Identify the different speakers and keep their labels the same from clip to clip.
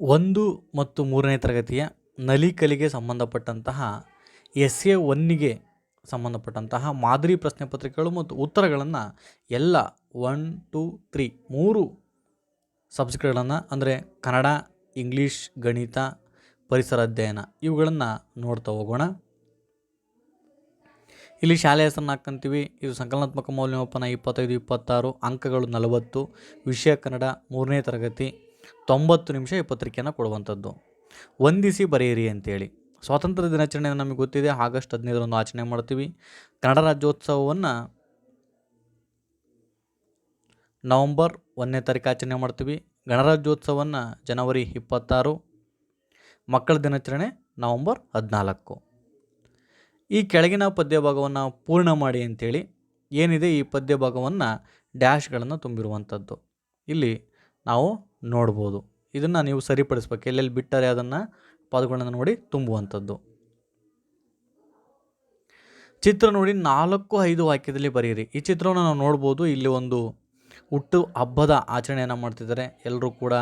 Speaker 1: ಒಂದು ಮತ್ತು ಮೂರನೇ ತರಗತಿಯ ನಲಿಕಲಿಗೆ ಸಂಬಂಧಪಟ್ಟಂತಹ ಎಸ್ ಎ ಒನ್ನಿಗೆ ಸಂಬಂಧಪಟ್ಟಂತಹ ಮಾದರಿ ಪ್ರಶ್ನೆ ಪತ್ರಿಕೆಗಳು ಮತ್ತು ಉತ್ತರಗಳನ್ನು ಎಲ್ಲ ಒನ್, ಟು, ತ್ರೀ, ಮೂರು ಸಬ್ಜೆಕ್ಟ್ಗಳನ್ನು ಅಂದರೆ ಕನ್ನಡ, ಇಂಗ್ಲೀಷ್, ಗಣಿತ, ಪರಿಸರ ಅಧ್ಯಯನ ಇವುಗಳನ್ನು ನೋಡ್ತಾ ಹೋಗೋಣ. ಇಲ್ಲಿ ಶಾಲೆ ಹೆಸರನ್ನು ಹಾಕ್ಕಂತೀವಿ ಇದು ಸಂಕಲನಾತ್ಮಕ ಮೌಲ್ಯಮಾಪನ ಇಪ್ಪತ್ತೈದು, ಇಪ್ಪತ್ತಾರು, ಅಂಕಗಳು ನಲವತ್ತು, ವಿಷಯ ಕನ್ನಡ ಮೂರನೇ ತರಗತಿ. ತೊಂಬತ್ತು ನಿಮಿಷ ಈ ಪತ್ರಿಕೆಯನ್ನು ಕೊಡುವಂಥದ್ದು. ವಂದಿಸಿ ಬರೆಯಿರಿ ಅಂತೇಳಿ. ಸ್ವಾತಂತ್ರ್ಯ ದಿನಾಚರಣೆ ನಮಗೆ ಗೊತ್ತಿದೆ, ಆಗಸ್ಟ್ ಹದಿನೈದರಂದು ಆಚರಣೆ ಮಾಡ್ತೀವಿ. ಕನ್ನಡ ರಾಜ್ಯೋತ್ಸವವನ್ನು ನವಂಬರ್ ಒಂದನೇ ತಾರೀಕು ಆಚರಣೆ ಮಾಡ್ತೀವಿ. ಗಣರಾಜ್ಯೋತ್ಸವವನ್ನು ಜನವರಿ ಇಪ್ಪತ್ತಾರು. ಮಕ್ಕಳ ದಿನಾಚರಣೆ ನವಂಬರ್ ಹದಿನಾಲ್ಕು. ಈ ಕೆಳಗಿನ ಪದ್ಯ ಭಾಗವನ್ನು ಪೂರ್ಣ ಮಾಡಿ ಅಂತೇಳಿ ಏನಿದೆ ಈ ಪದ್ಯ ಭಾಗವನ್ನು ಡ್ಯಾಶ್ಗಳನ್ನು ತುಂಬಿರುವಂಥದ್ದು. ಇಲ್ಲಿ ನಾವು ನೋಡ್ಬೋದು. ಇದನ್ನು ನೀವು ಸರಿಪಡಿಸ್ಬೇಕು. ಎಲ್ಲೆಲ್ಲಿ ಬಿಟ್ಟರೆ ಅದನ್ನು ಪದಗಳನ್ನು ನೋಡಿ ತುಂಬುವಂಥದ್ದು. ಚಿತ್ರ ನೋಡಿ ನಾಲ್ಕು ಐದು ವಾಕ್ಯದಲ್ಲಿ ಬರೆಯಿರಿ. ಈ ಚಿತ್ರವನ್ನು ನಾವು ನೋಡ್ಬೋದು. ಇಲ್ಲಿ ಒಂದು ಹುಟ್ಟು ಹಬ್ಬದ ಆಚರಣೆಯನ್ನು ಮಾಡ್ತಿದ್ದಾರೆ. ಎಲ್ಲರೂ ಕೂಡ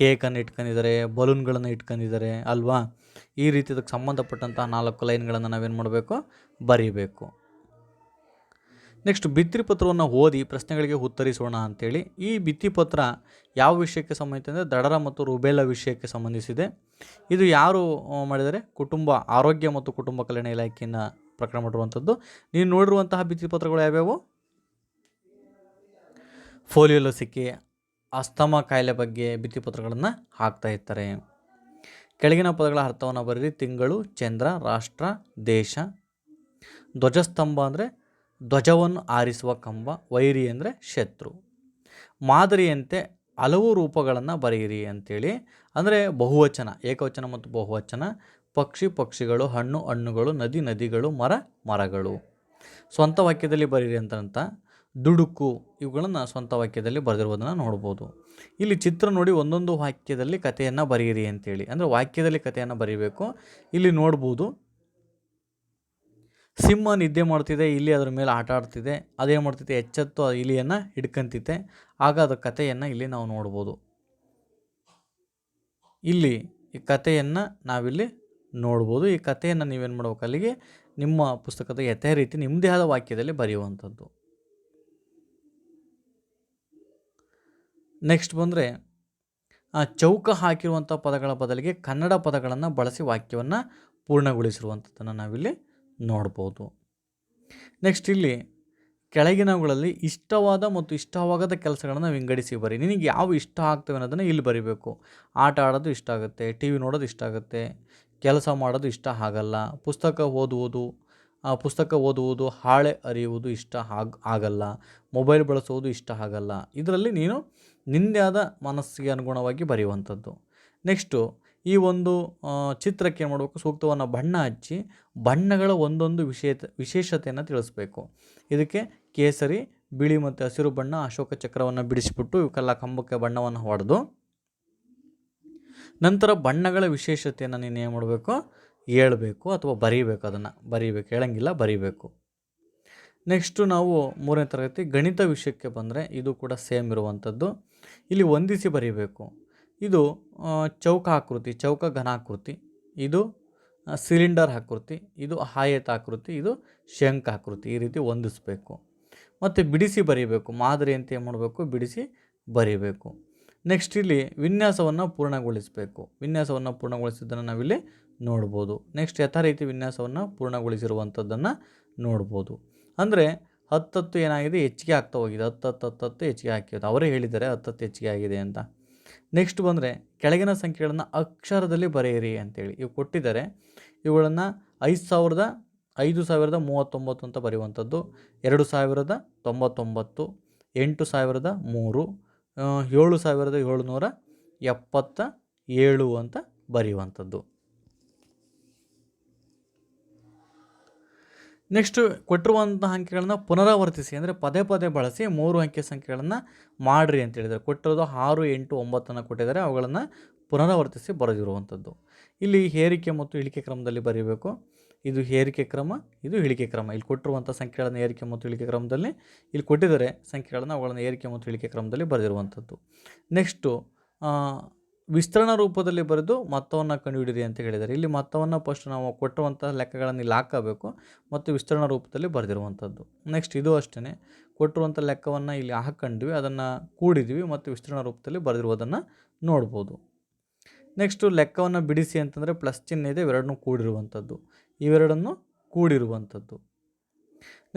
Speaker 1: ಕೇಕನ್ನು ಇಟ್ಕೊಂಡಿದ್ದಾರೆ, ಬಲೂನ್ಗಳನ್ನು ಇಟ್ಕೊಂಡಿದ್ದಾರೆ ಅಲ್ವಾ? ಈ ರೀತಿ ಇದಕ್ಕೆ ಸಂಬಂಧಪಟ್ಟಂತಹ ನಾಲ್ಕು ಲೈನ್ಗಳನ್ನು ನಾವೇನು ಮಾಡಬೇಕು? ಬರೀಬೇಕು. ನೆಕ್ಸ್ಟ್ ಭಿತ್ತಿಪತ್ರವನ್ನು ಓದಿ ಪ್ರಶ್ನೆಗಳಿಗೆ ಉತ್ತರಿಸೋಣ ಅಂತೇಳಿ ಈ ಭಿತ್ತಿಪತ್ರ ಯಾವ ವಿಷಯಕ್ಕೆ ಸಂಬಂಧಿತ ಅಂದರೆ ದಡರ ಮತ್ತು ರುಬೇಲ ವಿಷಯಕ್ಕೆ ಸಂಬಂಧಿಸಿದೆ. ಇದು ಯಾರು ಮಾಡಿದರೆ ಕುಟುಂಬ, ಆರೋಗ್ಯ ಮತ್ತು ಕುಟುಂಬ ಕಲ್ಯಾಣ ಇಲಾಖೆಯನ್ನು ಪ್ರಕರಣ ಮಾಡಿರುವಂಥದ್ದು ನೀವು ನೋಡಿರುವಂತಹ ಭಿತ್ತಿಪತ್ರಗಳು ಯಾವ್ಯಾವು? ಫೋಲಿಯೋ ಲಸಿಕೆ, ಅಸ್ತಮ ಕಾಯಿಲೆ ಬಗ್ಗೆ ಭಿತ್ತಿಪತ್ರಗಳನ್ನು ಹಾಕ್ತಾ ಇರ್ತಾರೆ. ಕೆಳಗಿನ ಪದಗಳ ಅರ್ಥವನ್ನು ಬರೀರಿ. ತಿಂಗಳು, ಚಂದ್ರ, ರಾಷ್ಟ್ರ, ದೇಶ. ಧ್ವಜಸ್ತಂಭ ಅಂದರೆ ಧ್ವಜವನ್ನು ಆರಿಸುವ ಕಂಬ, ವೈರಿ ಅಂದರೆ ಶತ್ರು. ಮಾದರಿಯಂತೆ ಹಲವು ರೂಪಗಳನ್ನು ಬರೆಯಿರಿ ಅಂಥೇಳಿ ಅಂದರೆ ಬಹುವಚನ, ಏಕವಚನ ಮತ್ತು ಬಹುವಚನ. ಪಕ್ಷಿ, ಪಕ್ಷಿಗಳು, ಹಣ್ಣು, ಹಣ್ಣುಗಳು, ನದಿ, ನದಿಗಳು, ಮರ, ಮರಗಳು. ಸ್ವಂತ ವಾಕ್ಯದಲ್ಲಿ ಬರೀರಿ ಅಂತ ದುಡುಕು, ಇವುಗಳನ್ನು ಸ್ವಂತ ವಾಕ್ಯದಲ್ಲಿ ಬರೆದಿರುವುದನ್ನು ನೋಡ್ಬೋದು. ಇಲ್ಲಿ ಚಿತ್ರ ನೋಡಿ ಒಂದೊಂದು ವಾಕ್ಯದಲ್ಲಿ ಕಥೆಯನ್ನು ಬರೆಯಿರಿ ಅಂತೇಳಿ. ಅಂದರೆ ವಾಕ್ಯದಲ್ಲಿ ಕಥೆಯನ್ನು ಬರೀಬೇಕು. ಇಲ್ಲಿ ನೋಡ್ಬೋದು ಸಿಂಹ ನಿದ್ದೆ ಮಾಡ್ತಿದೆ, ಇಲ್ಲಿ ಅದರ ಮೇಲೆ ಆಟ ಆಡ್ತಿದೆ ಅದೇನು ಮಾಡ್ತಿದೆ, ಎಚ್ಚೆತ್ತು ಆ ಇಲಿಯನ್ನು ಹಿಡ್ಕಂತಿದ್ದೆ ಆಗ ಅದು ಕಥೆಯನ್ನು ಇಲ್ಲಿ ನಾವು ನೋಡ್ಬೋದು. ಇಲ್ಲಿ ಈ ಕಥೆಯನ್ನು ನಾವಿಲ್ಲಿ ನೋಡ್ಬೋದು. ಈ ಕಥೆಯನ್ನು ನೀವೇನು ಮಾಡ್ಬೇಕು ಅಲ್ಲಿಗೆ? ನಿಮ್ಮ ಪುಸ್ತಕದ ಯಥೇ ರೀತಿ ನಿಮ್ಮದೇ ಆದ ವಾಕ್ಯದಲ್ಲಿ ಬರೆಯುವಂಥದ್ದು. ನೆಕ್ಸ್ಟ್ ಬಂದರೆ ಚೌಕ ಹಾಕಿರುವಂಥ ಪದಗಳ ಬದಲಿಗೆ ಕನ್ನಡ ಪದಗಳನ್ನು ಬಳಸಿ ವಾಕ್ಯವನ್ನು ಪೂರ್ಣಗೊಳಿಸಿರುವಂಥದ್ದನ್ನು ನಾವಿಲ್ಲಿ ನೋಡ್ಬೋದು. ನೆಕ್ಸ್ಟ್ ಇಲ್ಲಿ ಕೆಳಗಿನವುಗಳಲ್ಲಿ ಇಷ್ಟವಾದ ಮತ್ತು ಇಷ್ಟವಾಗದ ಕೆಲಸಗಳನ್ನು ವಿಂಗಡಿಸಿ ಬರಿ. ನಿನಗೆ ಯಾವ ಇಷ್ಟ ಆಗ್ತವೆ ಅನ್ನೋದನ್ನು ಇಲ್ಲಿ ಬರಿಬೇಕು. ಆಟ ಆಡೋದು ಇಷ್ಟ ಆಗುತ್ತೆ ಟಿ ವಿ ನೋಡೋದು ಇಷ್ಟ ಆಗುತ್ತೆ, ಕೆಲಸ ಮಾಡೋದು ಇಷ್ಟ ಆಗಲ್ಲ, ಪುಸ್ತಕ ಓದುವುದು ಪುಸ್ತಕ ಓದುವುದು, ಹಾಳೆ ಅರಿಯುವುದು ಇಷ್ಟ ಆಗ, ಆಗಲ್ಲ, ಮೊಬೈಲ್ ಬಳಸುವುದು ಇಷ್ಟ ಆಗಲ್ಲ. ಇದರಲ್ಲಿ ನೀನು ನಿಂದೇ ಆದ ಮನಸ್ಸಿಗೆ ಅನುಗುಣವಾಗಿ ಬರೆಯುವಂಥದ್ದು. ನೆಕ್ಸ್ಟು ಈ ಒಂದು ಚಿತ್ರಕ್ಕೆ ಏನು ಮಾಡಬೇಕು? ಸೂಕ್ತವನ್ನ ಬಣ್ಣ ಹಚ್ಚಿ ಬಣ್ಣಗಳ ಒಂದೊಂದು ವಿಶೇಷ, ವಿಶೇಷತೆಯನ್ನು ತಿಳಿಸ್ಬೇಕು. ಇದಕ್ಕೆ ಕೇಸರಿ, ಬಿಳಿ ಮತ್ತು ಹಸಿರು ಬಣ್ಣ, ಅಶೋಕ ಚಕ್ರವನ್ನು ಬಿಡಿಸಿಬಿಟ್ಟು ಇವಕ್ಕೆಲ್ಲ ಕಂಬಕ್ಕೆ ಬಣ್ಣವನ್ನು ಹೊಡೆದು, ನಂತರ ಬಣ್ಣಗಳ ವಿಶೇಷತೆಯನ್ನು ನೀನು ಏನು ಮಾಡಬೇಕು? ಹೇಳಬೇಕು ಅಥವಾ ಬರೀಬೇಕು ಅದನ್ನು. ಬರೀಬೇಕು. ಹೇಳಂಗಿಲ್ಲ, ಬರೀಬೇಕು. ನೆಕ್ಸ್ಟು ನಾವು ಮೂರನೇ ತರಗತಿ ಗಣಿತ ವಿಷಯಕ್ಕೆ ಬಂದರೆ ಇದು ಕೂಡ ಸೇಮ್ ಇರುವಂಥದ್ದು ಇಲ್ಲಿ ಹೊಂದಿಸಿ ಬರೀಬೇಕು. ಇದು ಚೌಕ ಆಕೃತಿ ಚೌಕ ಘನಾಕೃತಿ ಇದು ಸಿಲಿಂಡರ್ ಆಕೃತಿ, ಇದು ಆಯತ ಆಕೃತಿ ಇದು ಶಂಖ ಆಕೃತಿ ಈ ರೀತಿ ಹೊಂದಿಸ್ಬೇಕು. ಮತ್ತು ಬಿಡಿಸಿ ಬರೀಬೇಕು. ಮಾದರಿ ಅಂತ ಏನು ಮಾಡಬೇಕು? ಬಿಡಿಸಿ ಬರೀಬೇಕು. ನೆಕ್ಸ್ಟ್ ಇಲ್ಲಿ ವಿನ್ಯಾಸವನ್ನು ಪೂರ್ಣಗೊಳಿಸಬೇಕು. ವಿನ್ಯಾಸವನ್ನು ಪೂರ್ಣಗೊಳಿಸಿದ್ದನ್ನು ನಾವಿಲ್ಲಿ ನೋಡ್ಬೋದು. ನೆಕ್ಸ್ಟ್ ಯಥಾ ರೀತಿ ವಿನ್ಯಾಸವನ್ನು ಪೂರ್ಣಗೊಳಿಸಿರುವಂಥದ್ದನ್ನು ನೋಡ್ಬೋದು. ಅಂದರೆ ಹತ್ತತ್ತು ಏನಾಗಿದೆ? ಹೆಚ್ಚಿಗೆ ಆಗ್ತಾ ಹೋಗಿದೆ. ಹತ್ತು ಹತ್ತು ಹತ್ತು ಹತ್ತು ಹೆಚ್ಚಿಗೆ ಹಾಕಿರೋದು ಅವರೇ ಹೇಳಿದ್ದಾರೆ ಹತ್ತತ್ತು ಹೆಚ್ಚಿಗೆ ಆಗಿದೆ ಅಂತ. ನೆಕ್ಸ್ಟ್ ಬಂದರೆ ಕೆಳಗಿನ ಸಂಖ್ಯೆಗಳನ್ನು ಅಕ್ಷರದಲ್ಲಿ ಬರೆಯಿರಿ ಅಂತೇಳಿ. ಇವು ಕೊಟ್ಟಿದ್ದಾರೆ. ಇವುಗಳನ್ನು ಐದು ಸಾವಿರದ ಐದು ಸಾವಿರದ ಮೂವತ್ತೊಂಬತ್ತು ಅಂತ ಬರೆಯುವಂಥದ್ದು. ಎರಡು ಸಾವಿರದ ತೊಂಬತ್ತೊಂಬತ್ತು, ಎಂಟು ಸಾವಿರದ ಮೂರು ಏಳು ಸಾವಿರದ ಏಳುನೂರ ಎಪ್ಪತ್ತ ಏಳು ಅಂತ ಬರೆಯುವಂಥದ್ದು. ನೆಕ್ಸ್ಟ್ ಕೊಟ್ಟಿರುವಂಥ ಅಂಕೆಗಳನ್ನು ಪುನರಾವರ್ತಿಸಿ, ಅಂದರೆ ಪದೇ ಪದೇ ಬಳಸಿ ಮೂರು ಅಂಕೆ ಸಂಖ್ಯೆಗಳನ್ನು ಮಾಡಿರಿ ಅಂತ ಹೇಳಿದ್ದಾರೆ ಕೊಟ್ಟಿರೋದು ಆರು, ಎಂಟು, ಒಂಬತ್ತನ್ನು ಕೊಟ್ಟಿದ್ದಾರೆ. ಅವುಗಳನ್ನು ಪುನರಾವರ್ತಿಸಿ ಬರೆದಿರುವಂಥದ್ದು. ಇಲ್ಲಿ ಹೇರಿಕೆ ಮತ್ತು ಇಳಿಕೆ ಕ್ರಮದಲ್ಲಿ ಬರೀಬೇಕು. ಇದು ಹೇರಿಕೆ ಕ್ರಮ, ಇದು ಇಳಿಕೆ ಕ್ರಮ. ಇಲ್ಲಿ ಕೊಟ್ಟಿರುವಂಥ ಸಂಖ್ಯೆಗಳನ್ನು ಏರಿಕೆ ಮತ್ತು ಇಳಿಕೆ ಕ್ರಮದಲ್ಲಿ ಇಲ್ಲಿ ಕೊಟ್ಟಿದ್ದಾರೆ ಸಂಖ್ಯೆಗಳನ್ನು, ಅವುಗಳನ್ನು ಏರಿಕೆ ಮತ್ತು ಇಳಿಕೆ ಕ್ರಮದಲ್ಲಿ ಬರೆದಿರುವಂಥದ್ದು. ನೆಕ್ಸ್ಟು ವಿಸ್ತರಣ ರೂಪದಲ್ಲಿ ಬರೆದು ಮೊತ್ತವನ್ನು ಕಂಡುಹಿಡಿಯಿರಿ ಅಂತ ಹೇಳಿದ್ದಾರೆ. ಇಲ್ಲಿ ಮೊತ್ತವನ್ನು ಫಸ್ಟ್ ನಾವು ಕೊಟ್ಟುವಂಥ ಲೆಕ್ಕಗಳನ್ನು ಇಲ್ಲಿ ಹಾಕಬೇಕು ಮತ್ತು ವಿಸ್ತರಣ ರೂಪದಲ್ಲಿ ಬರೆದಿರುವಂಥದ್ದು ನೆಕ್ಸ್ಟ್ ಇದು ಅಷ್ಟೇ ಕೊಟ್ಟಿರುವಂಥ ಲೆಕ್ಕವನ್ನು ಇಲ್ಲಿ ಹಾಕ್ಕೊಂಡ್ವಿ ಅದನ್ನು ಕೂಡಿದ್ವಿ ಮತ್ತು ವಿಸ್ತರಣ ರೂಪದಲ್ಲಿ ಬರೆದಿರುವುದನ್ನು ನೋಡ್ಬೋದು. ನೆಕ್ಸ್ಟು ಲೆಕ್ಕವನ್ನು ಬಿಡಿಸಿ ಅಂತಂದರೆ ಪ್ಲಸ್ ಚಿಹ್ನೆ ಇದೆ, ಇವೆರಡನ್ನೂ ಕೂಡಿರುವಂಥದ್ದು ಇವೆರಡನ್ನು ಕೂಡಿರುವಂಥದ್ದು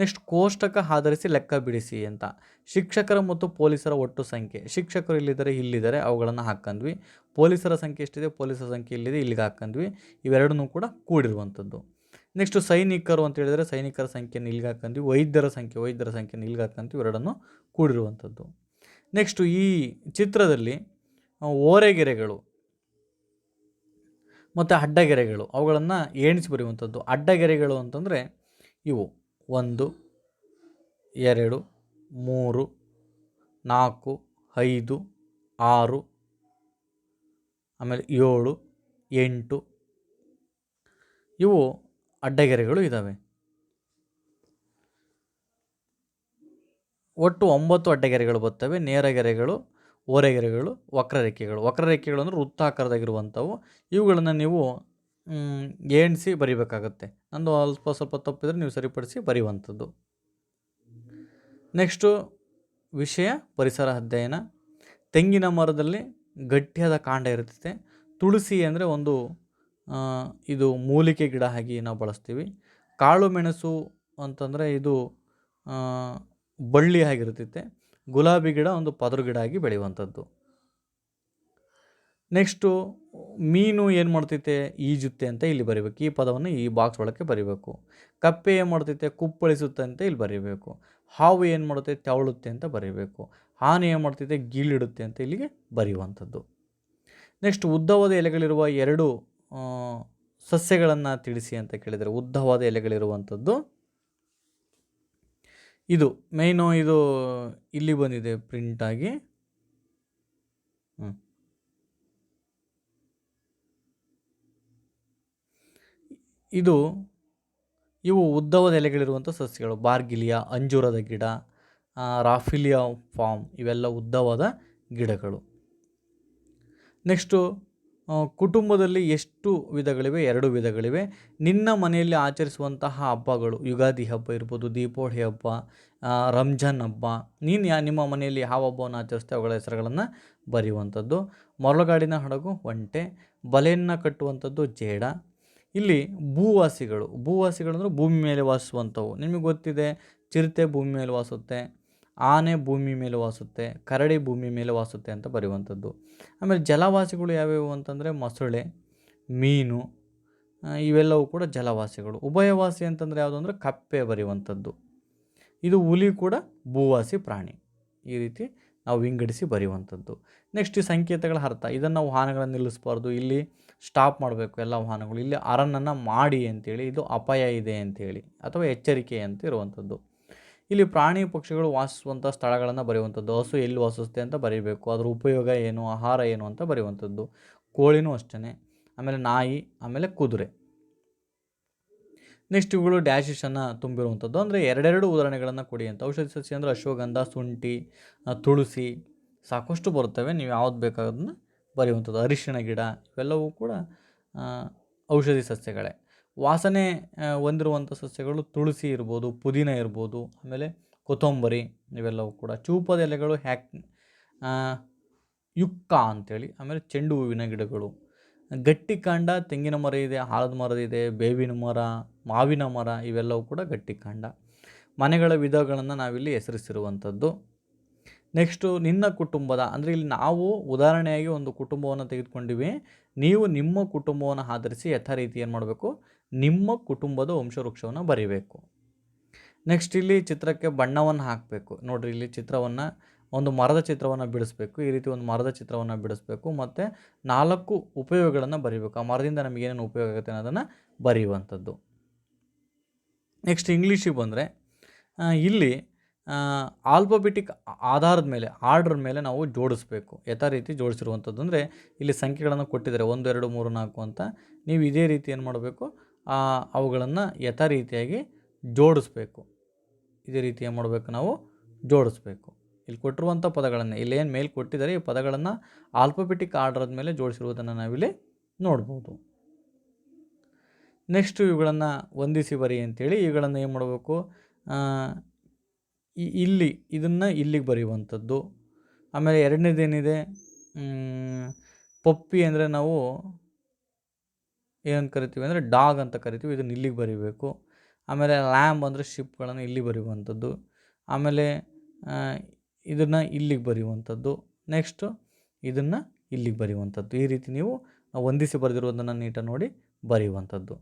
Speaker 1: ನೆಕ್ಸ್ಟ್ ಕೋಷ್ಟಕ ಆಧರಿಸಿ ಲೆಕ್ಕ ಬಿಡಿಸಿ ಅಂತ. ಶಿಕ್ಷಕರ ಮತ್ತು ಪೊಲೀಸರ ಒಟ್ಟು ಸಂಖ್ಯೆ. ಶಿಕ್ಷಕರು ಇಲ್ಲಿದ್ದಾರೆ ಇಲ್ಲಿದ್ದಾರೆ, ಅವುಗಳನ್ನು ಹಾಕ್ಕಂದ್ವಿ ಪೊಲೀಸರ ಸಂಖ್ಯೆ ಎಷ್ಟಿದೆ? ಪೊಲೀಸರ ಸಂಖ್ಯೆ ಇಲ್ಲಿದೆ, ಇಲ್ಲಿಗೆ ಹಾಕ್ಕಂದ್ವಿ ಇವೆರಡನ್ನೂ ಕೂಡ ಕೂಡಿರುವಂಥದ್ದು. ನೆಕ್ಸ್ಟು ಸೈನಿಕರು ಅಂತ ಹೇಳಿದರೆ ಸೈನಿಕರ ಸಂಖ್ಯೆ ಇಲ್ಲಿಗೆ ಹಾಕಂದ್ವಿ. ವೈದ್ಯರ ಸಂಖ್ಯೆ ವೈದ್ಯರ ಸಂಖ್ಯೆ ಇಲ್ಲಿಗೆ ಹಾಕ್ಕಂತೀವಿ ಇವೆರಡನ್ನು ಕೂಡಿರುವಂಥದ್ದು. ನೆಕ್ಸ್ಟು ಈ ಚಿತ್ರದಲ್ಲಿ ಓರೆಗೆರೆಗಳು ಮತ್ತು ಅಡ್ಡಗೆರೆಗಳು ಅವುಗಳನ್ನು ಎಣಿಸಿ ಬರೆಯುವಂಥದ್ದು. ಅಡ್ಡಗೆರೆಗಳು ಅಂತಂದರೆ ಇವು. ಒಂದು, ಎರಡು, ಮೂರು, ನಾಲ್ಕು, ಐದು, ಆರು, ಆಮೇಲೆ ಏಳು, ಎಂಟು, ಇವು ಅಡ್ಡಗೆರೆಗಳು ಇದ್ದಾವೆ ಒಟ್ಟು ಒಂಬತ್ತು ಅಡ್ಡಗೆರೆಗಳು ಬರ್ತವೆ. ನೇರಗೆರೆಗಳು ಓರೆಗೆರೆಗಳು ವಕ್ರರೇಖೆಗಳು. ವಕ್ರರೇಖೆಗಳು ಅಂದರೆ ವೃತ್ತಾಕಾರದಾಗಿರುವಂಥವು. ಇವುಗಳನ್ನು ನೀವು ಎಣಿಸಿ ಬರಿಬೇಕಾಗತ್ತೆ. ನಂದು ಅಲ್ಪ ಸ್ವಲ್ಪ ತಪ್ಪಿದರೆ ನೀವು ಸರಿಪಡಿಸಿ ಬರೆಯುವಂಥದ್ದು. ನೆಕ್ಸ್ಟು ವಿಷಯ, ಪರಿಸರ ಅಧ್ಯಯನ. ತೆಂಗಿನ ಮರದಲ್ಲಿ ಗಟ್ಟಿಯಾದ ಕಾಂಡ ಇರುತ್ತೆ ತುಳಸಿ ಅಂದರೆ ಒಂದು ಇದು ಮೂಲಿಕೆ ಗಿಡ ಆಗಿ ನಾವು ಬಳಸ್ತೀವಿ. ಕಾಳು ಮೆಣಸು ಅಂತಂದರೆ ಇದು ಬಳ್ಳಿ ಆಗಿರ್ತೈತೆ ಗುಲಾಬಿ ಗಿಡ ಒಂದು ಪದರು ಗಿಡ ಆಗಿ ಬೆಳೆಯುವಂಥದ್ದು. ನೆಕ್ಸ್ಟು ಮೀನು ಏನು ಮಾಡ್ತೈತೆ? ಈಜುತ್ತೆ ಅಂತ ಇಲ್ಲಿ ಬರೀಬೇಕು. ಈ ಪದವನ್ನು ಈ ಬಾಕ್ಸ್ ಒಳಗೆ ಬರೀಬೇಕು. ಕಪ್ಪೆ ಏನು ಮಾಡ್ತೈತೆ? ಕುಪ್ಪಳಿಸುತ್ತೆ ಅಂತ ಇಲ್ಲಿ ಬರೀಬೇಕು. ಹಾವು ಏನು ಮಾಡುತ್ತೆ? ತೆವಳುತ್ತೆ ಅಂತ ಬರೀಬೇಕು. ಆನೆ ಏನು ಮಾಡ್ತೈತೆ? ಗೀಳಿಡುತ್ತೆ ಅಂತ ಇಲ್ಲಿಗೆ ಬರೆಯುವಂಥದ್ದು. ನೆಕ್ಸ್ಟ್ ಉದ್ದವಾದ ಎಲೆಗಳಿರುವ ಎರಡು ಸಸ್ಯಗಳನ್ನು ತಿಳಿಸಿ ಅಂತ ಕೇಳಿದರೆ ಉದ್ದವಾದ ಎಲೆಗಳಿರುವಂಥದ್ದು. ಇದು ಮೇಯ್ನು ಇದು ಇಲ್ಲಿ ಬಂದಿದೆ ಪ್ರಿಂಟಾಗಿ ಇದು ಇವು ಉದ್ದವಾದ ಎಲೆಗಳಿರುವಂಥ ಸಸ್ಯಗಳು. ಬಾರ್ಗಿಲಿಯಾ, ಅಂಜೂರದ ಗಿಡ ರಾಫಿಲಿಯ ಫಾರ್ಮ್ ಇವೆಲ್ಲ ಉದ್ದವಾದ ಗಿಡಗಳು. ನೆಕ್ಸ್ಟು ಕುಟುಂಬದಲ್ಲಿ ಎಷ್ಟು ವಿಧಗಳಿವೆ? ಎರಡು ವಿಧಗಳಿವೆ. ನಿನ್ನ ಮನೆಯಲ್ಲಿ ಆಚರಿಸುವಂತಹ ಹಬ್ಬಗಳು, ಯುಗಾದಿ ಹಬ್ಬ ಇರ್ಬೋದು, ದೀಪಾವಳಿ ಹಬ್ಬ ರಂಜಾನ್ ಹಬ್ಬ, ನೀನು ಯಾ, ನಿಮ್ಮ ಮನೆಯಲ್ಲಿ ಯಾವ ಹಬ್ಬವನ್ನು ಆಚರಿಸ್ತೇವೆ ಅವುಗಳ ಹೆಸರುಗಳನ್ನು ಬರೆಯುವಂಥದ್ದು. ಮೊರಳುಗಾಡಿನ ಹಡಗು ಒಂಟೆ, ಬಲೆಯನ್ನು ಕಟ್ಟುವಂಥದ್ದು ಜೇಡ ಇಲ್ಲಿ ಭೂವಾಸಿಗಳು. ಭೂವಾಸಿಗಳು ಅಂದರೆ ಭೂಮಿ ಮೇಲೆ ವಾಸಿಸುವಂಥವು. ನಿಮಗೆ ಗೊತ್ತಿದೆ, ಚಿರತೆ ಭೂಮಿ ಮೇಲೆ ವಾಸುತ್ತೆ, ಆನೆ ಭೂಮಿ ಮೇಲೆ ವಾಸುತ್ತೆ, ಕರಡಿ ಭೂಮಿ ಮೇಲೆ ವಾಸುತ್ತೆ ಅಂತ ಬರೆಯುವಂಥದ್ದು. ಆಮೇಲೆ ಜಲವಾಸಿಗಳು ಯಾವ್ಯಾವು ಅಂತಂದರೆ ಮೊಸಳೆ, ಮೀನು ಇವೆಲ್ಲವೂ ಕೂಡ ಜಲವಾಸಿಗಳು. ಉಭಯವಾಸಿ ಅಂತಂದರೆ ಯಾವುದು ಅಂದರೆ ಕಪ್ಪೆ ಬರೆಯುವಂಥದ್ದು. ಇದು ಹುಲಿ ಕೂಡ ಭೂವಾಸಿ ಪ್ರಾಣಿ. ಈ ರೀತಿ ನಾವು ವಿಂಗಡಿಸಿ ಬರೆಯುವಂಥದ್ದು. ನೆಕ್ಸ್ಟ್ ಸಂಕೇತಗಳ ಅರ್ಥ. ಇದನ್ನು ನಾವು ವಾಹನಗಳನ್ನು ನಿಲ್ಲಿಸಬಾರ್ದು. ಇಲ್ಲಿ ಸ್ಟಾಪ್ ಮಾಡಬೇಕು ಎಲ್ಲ ವಾಹನಗಳು. ಇಲ್ಲಿ ಅರನನ್ನು ಮಾಡಿ ಅಂತೇಳಿ, ಇದು ಅಪಾಯ ಇದೆ ಅಂತೇಳಿ ಅಥವಾ ಎಚ್ಚರಿಕೆ ಅಂತ ಇರುವಂಥದ್ದು. ಇಲ್ಲಿ ಪ್ರಾಣಿ ಪಕ್ಷಿಗಳು ವಾಸಿಸುವಂಥ ಸ್ಥಳಗಳನ್ನು ಬರೆಯುವಂಥದ್ದು. ಹಸು ಎಲ್ಲಿ ವಾಸಿಸುತ್ತೆ ಅಂತ ಬರೀಬೇಕು. ಅದರ ಉಪಯೋಗ ಏನು, ಆಹಾರ ಏನು ಅಂತ ಬರೆಯುವಂಥದ್ದು. ಕೋಳಿನೂ ಅಷ್ಟೇ ಆಮೇಲೆ ನಾಯಿ, ಆಮೇಲೆ ಕುದುರೆ. ನೆಕ್ಸ್ಟ್ ಇವುಗಳು ಡ್ಯಾಶಸನ್ನು ತುಂಬಿರುವಂಥದ್ದು. ಅಂದರೆ ಎರಡೆರಡು ಉದಾಹರಣೆಗಳನ್ನು ಕೊಡಿ ಅಂತ. ಔಷಧಿ ಸಸ್ಯ ಅಂದರೆ ಅಶ್ವಗಂಧ, ಶುಂಠಿ, ತುಳಸಿ ಸಾಕಷ್ಟು ಬರುತ್ತವೆ. ನೀವು ಯಾವ್ದು ಬೇಕಾಗೋದನ್ನ ಬರೆಯುವಂಥದ್ದು, ಅರಿಶಿಣ ಗಿಡ ಇವೆಲ್ಲವೂ ಕೂಡ ಔಷಧಿ ಸಸ್ಯಗಳೇ. ವಾಸನೆ ಹೊಂದಿರುವಂಥ ಸಸ್ಯಗಳು ತುಳಸಿ ಇರ್ಬೋದು, ಪುದೀನ ಇರ್ಬೋದು, ಆಮೇಲೆ ಕೊತ್ತಂಬರಿ ಇವೆಲ್ಲವೂ ಕೂಡ. ಚೂಪದ ಎಲೆಗಳು ಹ್ಯಾಕ್ ಯುಕ್ಕ ಅಂಥೇಳಿ ಆಮೇಲೆ ಚೆಂಡು ಹೂವಿನ ಗಿಡಗಳು. ಗಟ್ಟಿ ಕಾಂಡ, ತೆಂಗಿನ ಮರ ಇದೆ, ಆಲದ ಮರ ಇದೆ, ಬೇವಿನ ಮರ, ಮಾವಿನ ಮರ ಇವೆಲ್ಲವೂ ಕೂಡ ಗಟ್ಟಿ ಕಾಂಡ. ಮನೆಗಳ ವಿಧಗಳನ್ನು ನಾವಿಲ್ಲಿ ಹೆಸರಿಸಿರುವಂಥದ್ದು. ನೆಕ್ಸ್ಟು ನಿನ್ನ ಕುಟುಂಬದ, ಅಂದರೆ ಇಲ್ಲಿ ನಾವು ಉದಾಹರಣೆಯಾಗಿ ಒಂದು ಕುಟುಂಬವನ್ನು ತೆಗೆದುಕೊಂಡಿವಿ. ನೀವು ನಿಮ್ಮ ಕುಟುಂಬವನ್ನು ಆಧರಿಸಿ ಯಥಾ ರೀತಿ ಏನು ಮಾಡಬೇಕು? ನಿಮ್ಮ ಕುಟುಂಬದ ವಂಶವೃಕ್ಷವನ್ನು ಬರೀಬೇಕು. ನೆಕ್ಸ್ಟ್ ಇಲ್ಲಿ ಚಿತ್ರಕ್ಕೆ ಬಣ್ಣವನ್ನು ಹಾಕಬೇಕು. ನೋಡಿರಿ, ಇಲ್ಲಿ ಚಿತ್ರವನ್ನು, ಒಂದು ಮರದ ಚಿತ್ರವನ್ನು ಬಿಡಿಸ್ಬೇಕು. ಈ ರೀತಿ ಒಂದು ಮರದ ಚಿತ್ರವನ್ನು ಬಿಡಿಸ್ಬೇಕು. ಮತ್ತು ನಾಲ್ಕು ಉಪಯೋಗಗಳನ್ನು ಬರೀಬೇಕು. ಆ ಮರದಿಂದ ನಮಗೇನೇನು ಉಪಯೋಗ ಆಗುತ್ತೆ ಅನ್ನೋದನ್ನು ಬರೆಯುವಂಥದ್ದು. ನೆಕ್ಸ್ಟ್ ಇಂಗ್ಲೀಷಿಗೆ ಬಂದರೆ ಇಲ್ಲಿ ಆಲ್ಫಾಬೆಟಿಕ್ ಆಧಾರದ ಮೇಲೆ ಆರ್ಡರ್ ಮೇಲೆ ನಾವು ಜೋಡಿಸ್ಬೇಕು. ಯಥಾ ರೀತಿ ಜೋಡಿಸಿರುವಂಥದ್ದು ಅಂದರೆ ಇಲ್ಲಿ ಸಂಖ್ಯೆಗಳನ್ನು ಕೊಟ್ಟಿದ್ದಾರೆ, ಒಂದು, ಎರಡು, ಮೂರು, ನಾಲ್ಕು ಅಂತ. ನೀವು ಇದೇ ರೀತಿ ಏನು ಮಾಡಬೇಕು? ಅವುಗಳನ್ನು ಯಥಾ ರೀತಿಯಾಗಿ ಜೋಡಿಸ್ಬೇಕು. ಇದೇ ರೀತಿ ಏನು ಮಾಡಬೇಕು ನಾವು? ಜೋಡಿಸ್ಬೇಕು. ಇಲ್ಲಿ ಕೊಟ್ಟಿರುವಂಥ ಪದಗಳನ್ನು, ಇಲ್ಲಿ ಏನು ಮೇಲೆ ಕೊಟ್ಟಿದ್ದಾರೆ, ಈ ಪದಗಳನ್ನು ಆಲ್ಫಾಬೆಟಿಕ್ ಆರ್ಡರ್ ಮೇಲೆ ಜೋಡಿಸಿರುವುದನ್ನು ನಾವಿಲ್ಲಿ ನೋಡ್ಬೋದು. ನೆಕ್ಸ್ಟ್ ಇವುಗಳನ್ನು ಹೊಂದಿಸಿ ಬರಿ ಅಂತೇಳಿ ಇವುಗಳನ್ನು ಏನು ಮಾಡಬೇಕು? ಇಲ್ಲಿ, ಇದನ್ನು ಇಲ್ಲಿಗೆ ಬರೆಯುವಂಥದ್ದು. ಆಮೇಲೆ ಎರಡನೇದೇನಿದೆ? ಪಪ್ಪಿ ಅಂದರೆ ನಾವು ಏನು ಕರಿತೀವಿ ಅಂದರೆ ಡಾಗ್ ಅಂತ ಕರಿತೀವಿ, ಇದನ್ನು ಇಲ್ಲಿಗೆ ಬರೀಬೇಕು. ಆಮೇಲೆ ಲ್ಯಾಂಬ್ ಅಂದರೆ ಶಿಪ್ಗಳನ್ನು ಇಲ್ಲಿ ಬರೆಯುವಂಥದ್ದು. ಆಮೇಲೆ ಇದನ್ನು ಇಲ್ಲಿಗೆ ಬರೆಯುವಂಥದ್ದು. ನೆಕ್ಸ್ಟು ಇದನ್ನು ಇಲ್ಲಿಗೆ ಬರೆಯುವಂಥದ್ದು. ಈ ರೀತಿ ನೀವು ಹೊಂದಿಸಿ ಬರೆದಿರುವುದನ್ನು ನೀಟಾಗಿ ನೋಡಿ ಬರೆಯುವಂಥದ್ದು.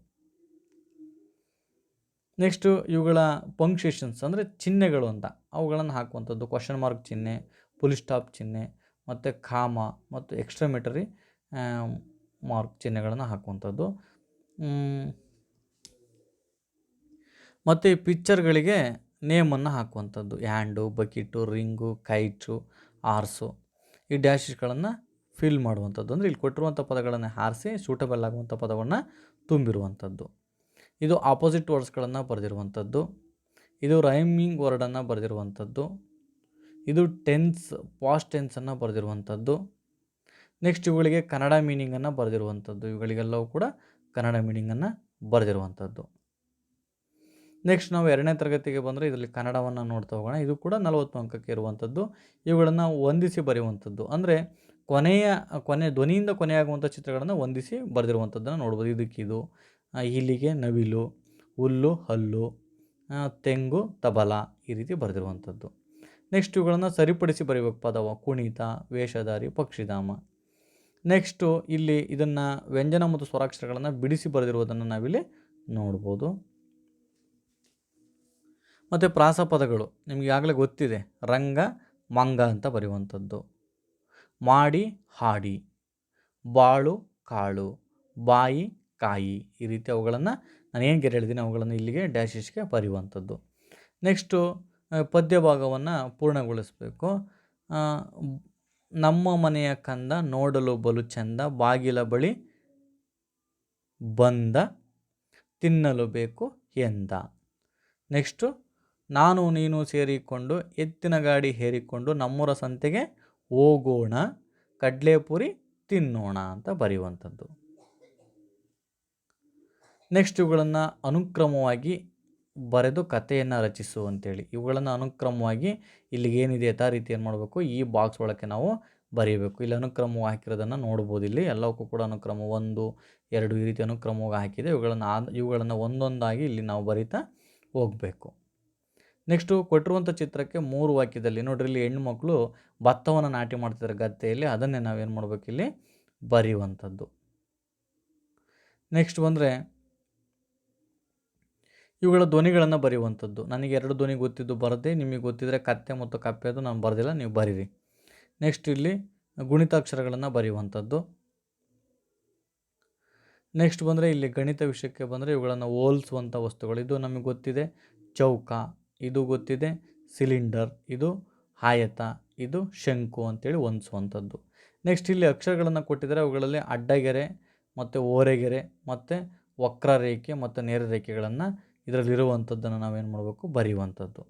Speaker 1: ನೆಕ್ಸ್ಟು ಇವುಗಳ ಪಂಕ್ಷೇಷನ್ಸ್ ಅಂದರೆ ಚಿಹ್ನೆಗಳು ಅಂತ. ಅವುಗಳನ್ನು ಹಾಕುವಂಥದ್ದು ಕ್ವಶನ್ ಮಾರ್ಕ್ ಚಿಹ್ನೆ ಫುಲ್ ಸ್ಟಾಪ್ ಚಿಹ್ನೆ, ಮತ್ತು ಕಾಮ ಮತ್ತು ಎಕ್ಸ್ಟ್ರಾಮೆಟರಿ ಮಾರ್ಕ್ ಚಿಹ್ನೆಗಳನ್ನು ಹಾಕುವಂಥದ್ದು. ಮತ್ತು ಪಿಕ್ಚರ್ಗಳಿಗೆ ನೇಮನ್ನು ಹಾಕುವಂಥದ್ದು. ಹ್ಯಾಂಡು ಬಕೆಟು ರಿಂಗು ಕೈಟು ಆರ್ಸು ಈ ಡ್ಯಾಶಸ್ಗಳನ್ನು ಫಿಲ್ ಮಾಡುವಂಥದ್ದು. ಅಂದರೆ ಇಲ್ಲಿ ಕೊಟ್ಟಿರುವಂಥ ಪದಗಳನ್ನು ಹಾರಿಸಿ ಸೂಟಬಲ್ ಆಗುವಂಥ ಪದವನ್ನು ತುಂಬಿರುವಂಥದ್ದು. ಇದು ಆಪೋಸಿಟ್ ವರ್ಡ್ಸ್ಗಳನ್ನು ಬರೆದಿರುವಂಥದ್ದು. ಇದು ರೈಮಿಂಗ್ ವರ್ಡನ್ನು ಬರೆದಿರುವಂಥದ್ದು. ಇದು ಟೆನ್ಸ್ ಪಾಸ್ಟ್ ಟೆನ್ಸನ್ನು ಬರೆದಿರುವಂಥದ್ದು. ನೆಕ್ಸ್ಟ್ ಇವುಗಳಿಗೆ ಕನ್ನಡ ಮೀನಿಂಗನ್ನು ಬರೆದಿರುವಂಥದ್ದು. ಇವುಗಳಿಗೆಲ್ಲವೂ ಕೂಡ ಕನ್ನಡ ಮೀನಿಂಗನ್ನು ಬರೆದಿರುವಂಥದ್ದು. ನೆಕ್ಸ್ಟ್ ನಾವು ಎರಡನೇ ತರಗತಿಗೆ ಬಂದರೆ ಇದರಲ್ಲಿ ಕನ್ನಡವನ್ನು ನೋಡ್ತಾ ಹೋಗೋಣ. ಇದು ಕೂಡ ನಲವತ್ತು ಅಂಕಕ್ಕೆ ಇರುವಂಥದ್ದು. ಇವುಗಳನ್ನು ಹೊಂದಿಸಿ ಬರೆಯುವಂಥದ್ದು. ಅಂದರೆ ಕೊನೆಯ, ಕೊನೆ ಧ್ವನಿಯಿಂದ ಕೊನೆಯಾಗುವಂಥ ಚಿತ್ರಗಳನ್ನು ಹೊಂದಿಸಿ ಬರೆದಿರುವಂಥದ್ದನ್ನು ನೋಡ್ಬೋದು. ಇದಕ್ಕಿದು. ಇಲಿಗೆ ನವಿಲು, ಹುಲ್ಲು, ಹಲ್ಲು ತೆಂಗು, ತಬಲ ಈ ರೀತಿ ಬರೆದಿರುವಂಥದ್ದು. ನೆಕ್ಸ್ಟ್ ಇವುಗಳನ್ನು ಸರಿಪಡಿಸಿ ಬರೀಬೇಕು ಪದವ, ಕುಣಿತ, ವೇಷಧಾರಿ, ಪಕ್ಷಿಧಾಮ. ನೆಕ್ಸ್ಟು ಇಲ್ಲಿ ಇದನ್ನು ವ್ಯಂಜನ ಮತ್ತು ಸ್ವರಾಕ್ಷರಗಳನ್ನು ಬಿಡಿಸಿ ಬರೆದಿರುವುದನ್ನು ನಾವಿಲ್ಲಿ ನೋಡ್ಬೋದು. ಮತ್ತು ಪ್ರಾಸಪದಗಳು ನಿಮಗೆ ಆಗಲೇ ಗೊತ್ತಿದೆ. ರಂಗ, ಮಂಗ ಅಂತ ಬರೆಯುವಂಥದ್ದು. ಮಾಡಿ, ಹಾಡಿ. ಬಾಳು, ಕಾಳು. ಬಾಯಿ ಕಾಯಿ ಈ ರೀತಿ ಅವುಗಳನ್ನು ನಾನು ಏನು ಗೆರೆ ಹೇಳಿದ್ದೀನಿ? ಅವುಗಳನ್ನು ಇಲ್ಲಿಗೆ ಡ್ಯಾಶಸ್ಗೆ ಬರೆಯುವಂಥದ್ದು. ನೆಕ್ಸ್ಟು ಪದ್ಯ ಭಾಗವನ್ನು ಪೂರ್ಣಗೊಳಿಸಬೇಕು. ನಮ್ಮ ಮನೆಯ ಕಂದ ನೋಡಲು ಬಲು ಚಂದ, ಬಾಗಿಲ ಬಳಿ ಬಂದ, ತಿನ್ನಲು ಬೇಕು ಎಂದ. ನೆಕ್ಸ್ಟು ನಾನು ನೀನು ಸೇರಿಕೊಂಡು, ಎತ್ತಿನ ಗಾಡಿ ಹೇರಿಕೊಂಡು, ನಮ್ಮೂರ ಸಂತೆಗೆ ಹೋಗೋಣ, ಕಡಲೆಪುರಿ ತಿನ್ನೋಣ ಅಂತ ಬರೆಯುವಂಥದ್ದು. ನೆಕ್ಸ್ಟ್ ಇವುಗಳನ್ನು ಅನುಕ್ರಮವಾಗಿ ಬರೆದು ಕಥೆಯನ್ನು ರಚಿಸು ಅಂತೇಳಿ. ಇವುಗಳನ್ನು ಅನುಕ್ರಮವಾಗಿ ಇಲ್ಲಿಗೆ ಏನಿದೆ ಯಥಾ ರೀತಿ ಏನು ಮಾಡಬೇಕು? ಈ ಬಾಕ್ಸ್ ಒಳಗೆ ನಾವು ಬರೀಬೇಕು. ಇಲ್ಲಿ ಅನುಕ್ರಮವಾಗಿ ಹಾಕಿರೋದನ್ನು ನೋಡ್ಬೋದು ಇಲ್ಲಿ. ಎಲ್ಲವಕ್ಕೂ ಕೂಡ ಅನುಕ್ರಮ ಒಂದು, ಎರಡು ಈ ರೀತಿ ಅನುಕ್ರಮವಾಗಿ ಹಾಕಿದೆ. ಇವುಗಳನ್ನು ಆ- ಇವುಗಳನ್ನು ಒಂದೊಂದಾಗಿ ಇಲ್ಲಿ ನಾವು ಬರಿತಾ ಹೋಗಬೇಕು. ನೆಕ್ಸ್ಟು ಕೊಟ್ಟಿರುವಂಥ ಚಿತ್ರಕ್ಕೆ ಮೂರು ವಾಕ್ಯದಲ್ಲಿ ನೋಡ್ರಿ, ಇಲ್ಲಿ ಹೆಣ್ಮಕ್ಳು ಭತ್ತವನ್ನು ನಾಟಿ ಮಾಡ್ತಿದ್ದಾರೆ ಗದ್ದೆಯಲ್ಲಿ. ಅದನ್ನೇ ನಾವೇನು ಮಾಡಬೇಕು ಇಲ್ಲಿ? ಬರೆಯುವಂಥದ್ದು. ನೆಕ್ಸ್ಟ್ ಬಂದರೆ ಇವುಗಳ ಧ್ವನಿಗಳನ್ನು ಬರೆಯುವಂಥದ್ದು. ನನಗೆ ಎರಡು ಧ್ವನಿ ಗೊತ್ತಿದ್ದು ಬರದೆ, ನಿಮಗೆ ಗೊತ್ತಿದ್ದರೆ ಕತ್ತೆ ಮತ್ತು ಕಪ್ಪೆದು ನಾನು ಬರೆದಿಲ್ಲ, ನೀವು ಬರೀರಿ. ನೆಕ್ಸ್ಟ್ ಇಲ್ಲಿ ಗುಣಿತಾಕ್ಷರಗಳನ್ನು ಬರೆಯುವಂಥದ್ದು. ನೆಕ್ಸ್ಟ್ ಬಂದರೆ ಇಲ್ಲಿ ಗಣಿತ ವಿಷಯಕ್ಕೆ ಬಂದರೆ ಇವುಗಳನ್ನು ಹೋಲಿಸುವಂಥ ವಸ್ತುಗಳು. ಇದು ನಮಗೆ ಗೊತ್ತಿದೆ, ಚೌಕ, ಇದು ಗೊತ್ತಿದೆ, ಸಿಲಿಂಡರ್, ಇದು ಆಯತ, ಇದು ಶಂಕು ಅಂತೇಳಿ ಹೊಂದಿಸುವಂಥದ್ದು. ನೆಕ್ಸ್ಟ್ ಇಲ್ಲಿ ಅಕ್ಷರಗಳನ್ನು ಕೊಟ್ಟಿದ್ದಾರೆ, ಅವುಗಳಲ್ಲಿ ಅಡ್ಡಗೆರೆ ಮತ್ತು ಓರೆಗೆರೆ ಮತ್ತು ವಕ್ರರೇಖೆ ಮತ್ತು ನೇರ ರೇಖೆಗಳನ್ನು ಇದರಲ್ಲಿರುವಂಥದ್ದನ್ನು ನಾವೇನು ಮಾಡಬೇಕು? ಬರೆಯುವಂಥದ್ದು.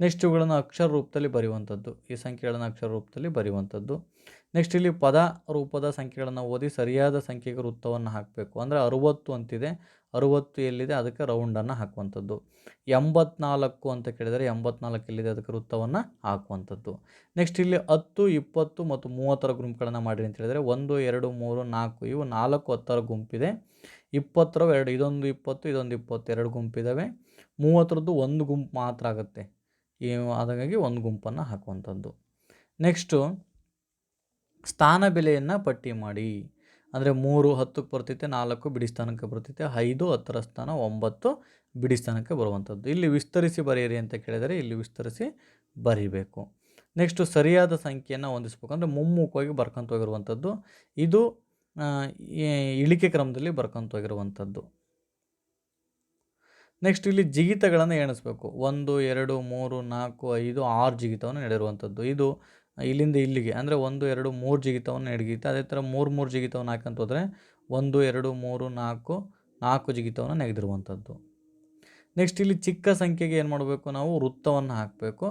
Speaker 1: ನೆಕ್ಸ್ಟ್ ಇವುಗಳನ್ನು ಅಕ್ಷರ ರೂಪದಲ್ಲಿ ಬರೆಯುವಂಥದ್ದು. ಈ ಸಂಖ್ಯೆಗಳನ್ನು ಅಕ್ಷರ ರೂಪದಲ್ಲಿ ಬರೆಯುವಂಥದ್ದು. ನೆಕ್ಸ್ಟ್ ಇಲ್ಲಿ ಪದ ರೂಪದ ಸಂಖ್ಯೆಗಳನ್ನು ಓದಿ ಸರಿಯಾದ ಸಂಖ್ಯೆಗೆ ವೃತ್ತವನ್ನು ಹಾಕಬೇಕು. ಅಂದರೆ ಅರುವತ್ತು ಅಂತಿದೆ. ಅರುವತ್ತು ಎಲ್ಲಿದೆ ಅದಕ್ಕೆ ರೌಂಡನ್ನು ಹಾಕುವಂಥದ್ದು. ಎಂಬತ್ನಾಲ್ಕು ಅಂತ ಕೇಳಿದರೆ ಎಂಬತ್ನಾಲ್ಕು ಎಲ್ಲಿದೆ ಅದಕ್ಕೆ ವೃತ್ತವನ್ನು ಹಾಕುವಂಥದ್ದು. ನೆಕ್ಸ್ಟ್ ಇಲ್ಲಿ ಹತ್ತು, ಇಪ್ಪತ್ತು ಮತ್ತು ಮೂವತ್ತರ ಗುಂಪುಗಳನ್ನು ಮಾಡಿರಿ ಅಂತ ಹೇಳಿದರೆ ಒಂದು, ಎರಡು, ಮೂರು, ನಾಲ್ಕು ಇವು ನಾಲ್ಕು ಹತ್ತರ ಗುಂಪಿದೆ. ಇಪ್ಪತ್ತರ ಎರಡು, ಇದೊಂದು ಇಪ್ಪತ್ತು, ಇದೊಂದು ಇಪ್ಪತ್ತೆರಡು ಗುಂಪಿದ್ದಾವೆ ಮೂವತ್ತರದ್ದು ಒಂದು ಗುಂಪು ಮಾತ್ರ ಆಗುತ್ತೆ. ಈ ಹಾಗಾಗಿ ಒಂದು ಗುಂಪನ್ನು ಹಾಕುವಂಥದ್ದು. ನೆಕ್ಸ್ಟು ಸ್ಥಾನ ಬೆಲೆಯನ್ನು ಪಟ್ಟಿ ಮಾಡಿ. ಅಂದರೆ ಮೂರು ಹತ್ತಕ್ಕೆ ಬರ್ತೈತೆ, ನಾಲ್ಕು ಬಿಡಿ ಸ್ಥಾನಕ್ಕೆ ಬರ್ತೈತೆ, ಐದು ಹತ್ತರ ಸ್ಥಾನ, ಒಂಬತ್ತು ಬಿಡಿ ಸ್ಥಾನಕ್ಕೆ ಬರುವಂಥದ್ದು. ಇಲ್ಲಿ ವಿಸ್ತರಿಸಿ ಬರೆಯಿರಿ ಅಂತ ಕೇಳಿದರೆ ಇಲ್ಲಿ ವಿಸ್ತರಿಸಿ ಬರೀಬೇಕು. ನೆಕ್ಸ್ಟು ಸರಿಯಾದ ಸಂಖ್ಯೆಯನ್ನು ಹೊಂದಿಸ್ಬೇಕು. ಅಂದರೆ ಮುಮ್ಮುಖವಾಗಿ ಬರ್ಕೊಂತ ಹೋಗಿರುವಂಥದ್ದು. ಇದು ಇಳಿಕೆ ಕ್ರಮದಲ್ಲಿ ಬರ್ಕೊಂತ ಹೋಗಿರುವಂಥದ್ದು. ನೆಕ್ಸ್ಟ್ ಇಲ್ಲಿ ಜಿಗಿತಗಳನ್ನು ಎಣಿಸ್ಬೇಕು. ಒಂದು, ಎರಡು, ಮೂರು, ನಾಲ್ಕು, ಐದು, ಆರು ಜಿಗಿತವನ್ನು ನಡೆರುವಂಥದ್ದು. ಇದು ಇಲ್ಲಿಂದ ಇಲ್ಲಿಗೆ, ಅಂದರೆ ಒಂದು, ಎರಡು, ಮೂರು ಜಿಗಿತವನ್ನು ನೆಗೆಯುತ್ತೆ ಅದೇ ಥರ ಮೂರು ಮೂರು ಜಿಗಿತವನ್ನು ಹಾಕಂತ ಹೋದರೆ ಒಂದು, ಎರಡು, ಮೂರು, ನಾಲ್ಕು ನಾಲ್ಕು ಜಿಗಿತವನ್ನು ನೆಗೆದಿರುವಂಥದ್ದು. ನೆಕ್ಸ್ಟ್ ಇಲ್ಲಿ ಚಿಕ್ಕ ಸಂಖ್ಯೆಗೆ ಏನು ಮಾಡಬೇಕು ನಾವು? ವೃತ್ತವನ್ನು ಹಾಕಬೇಕು.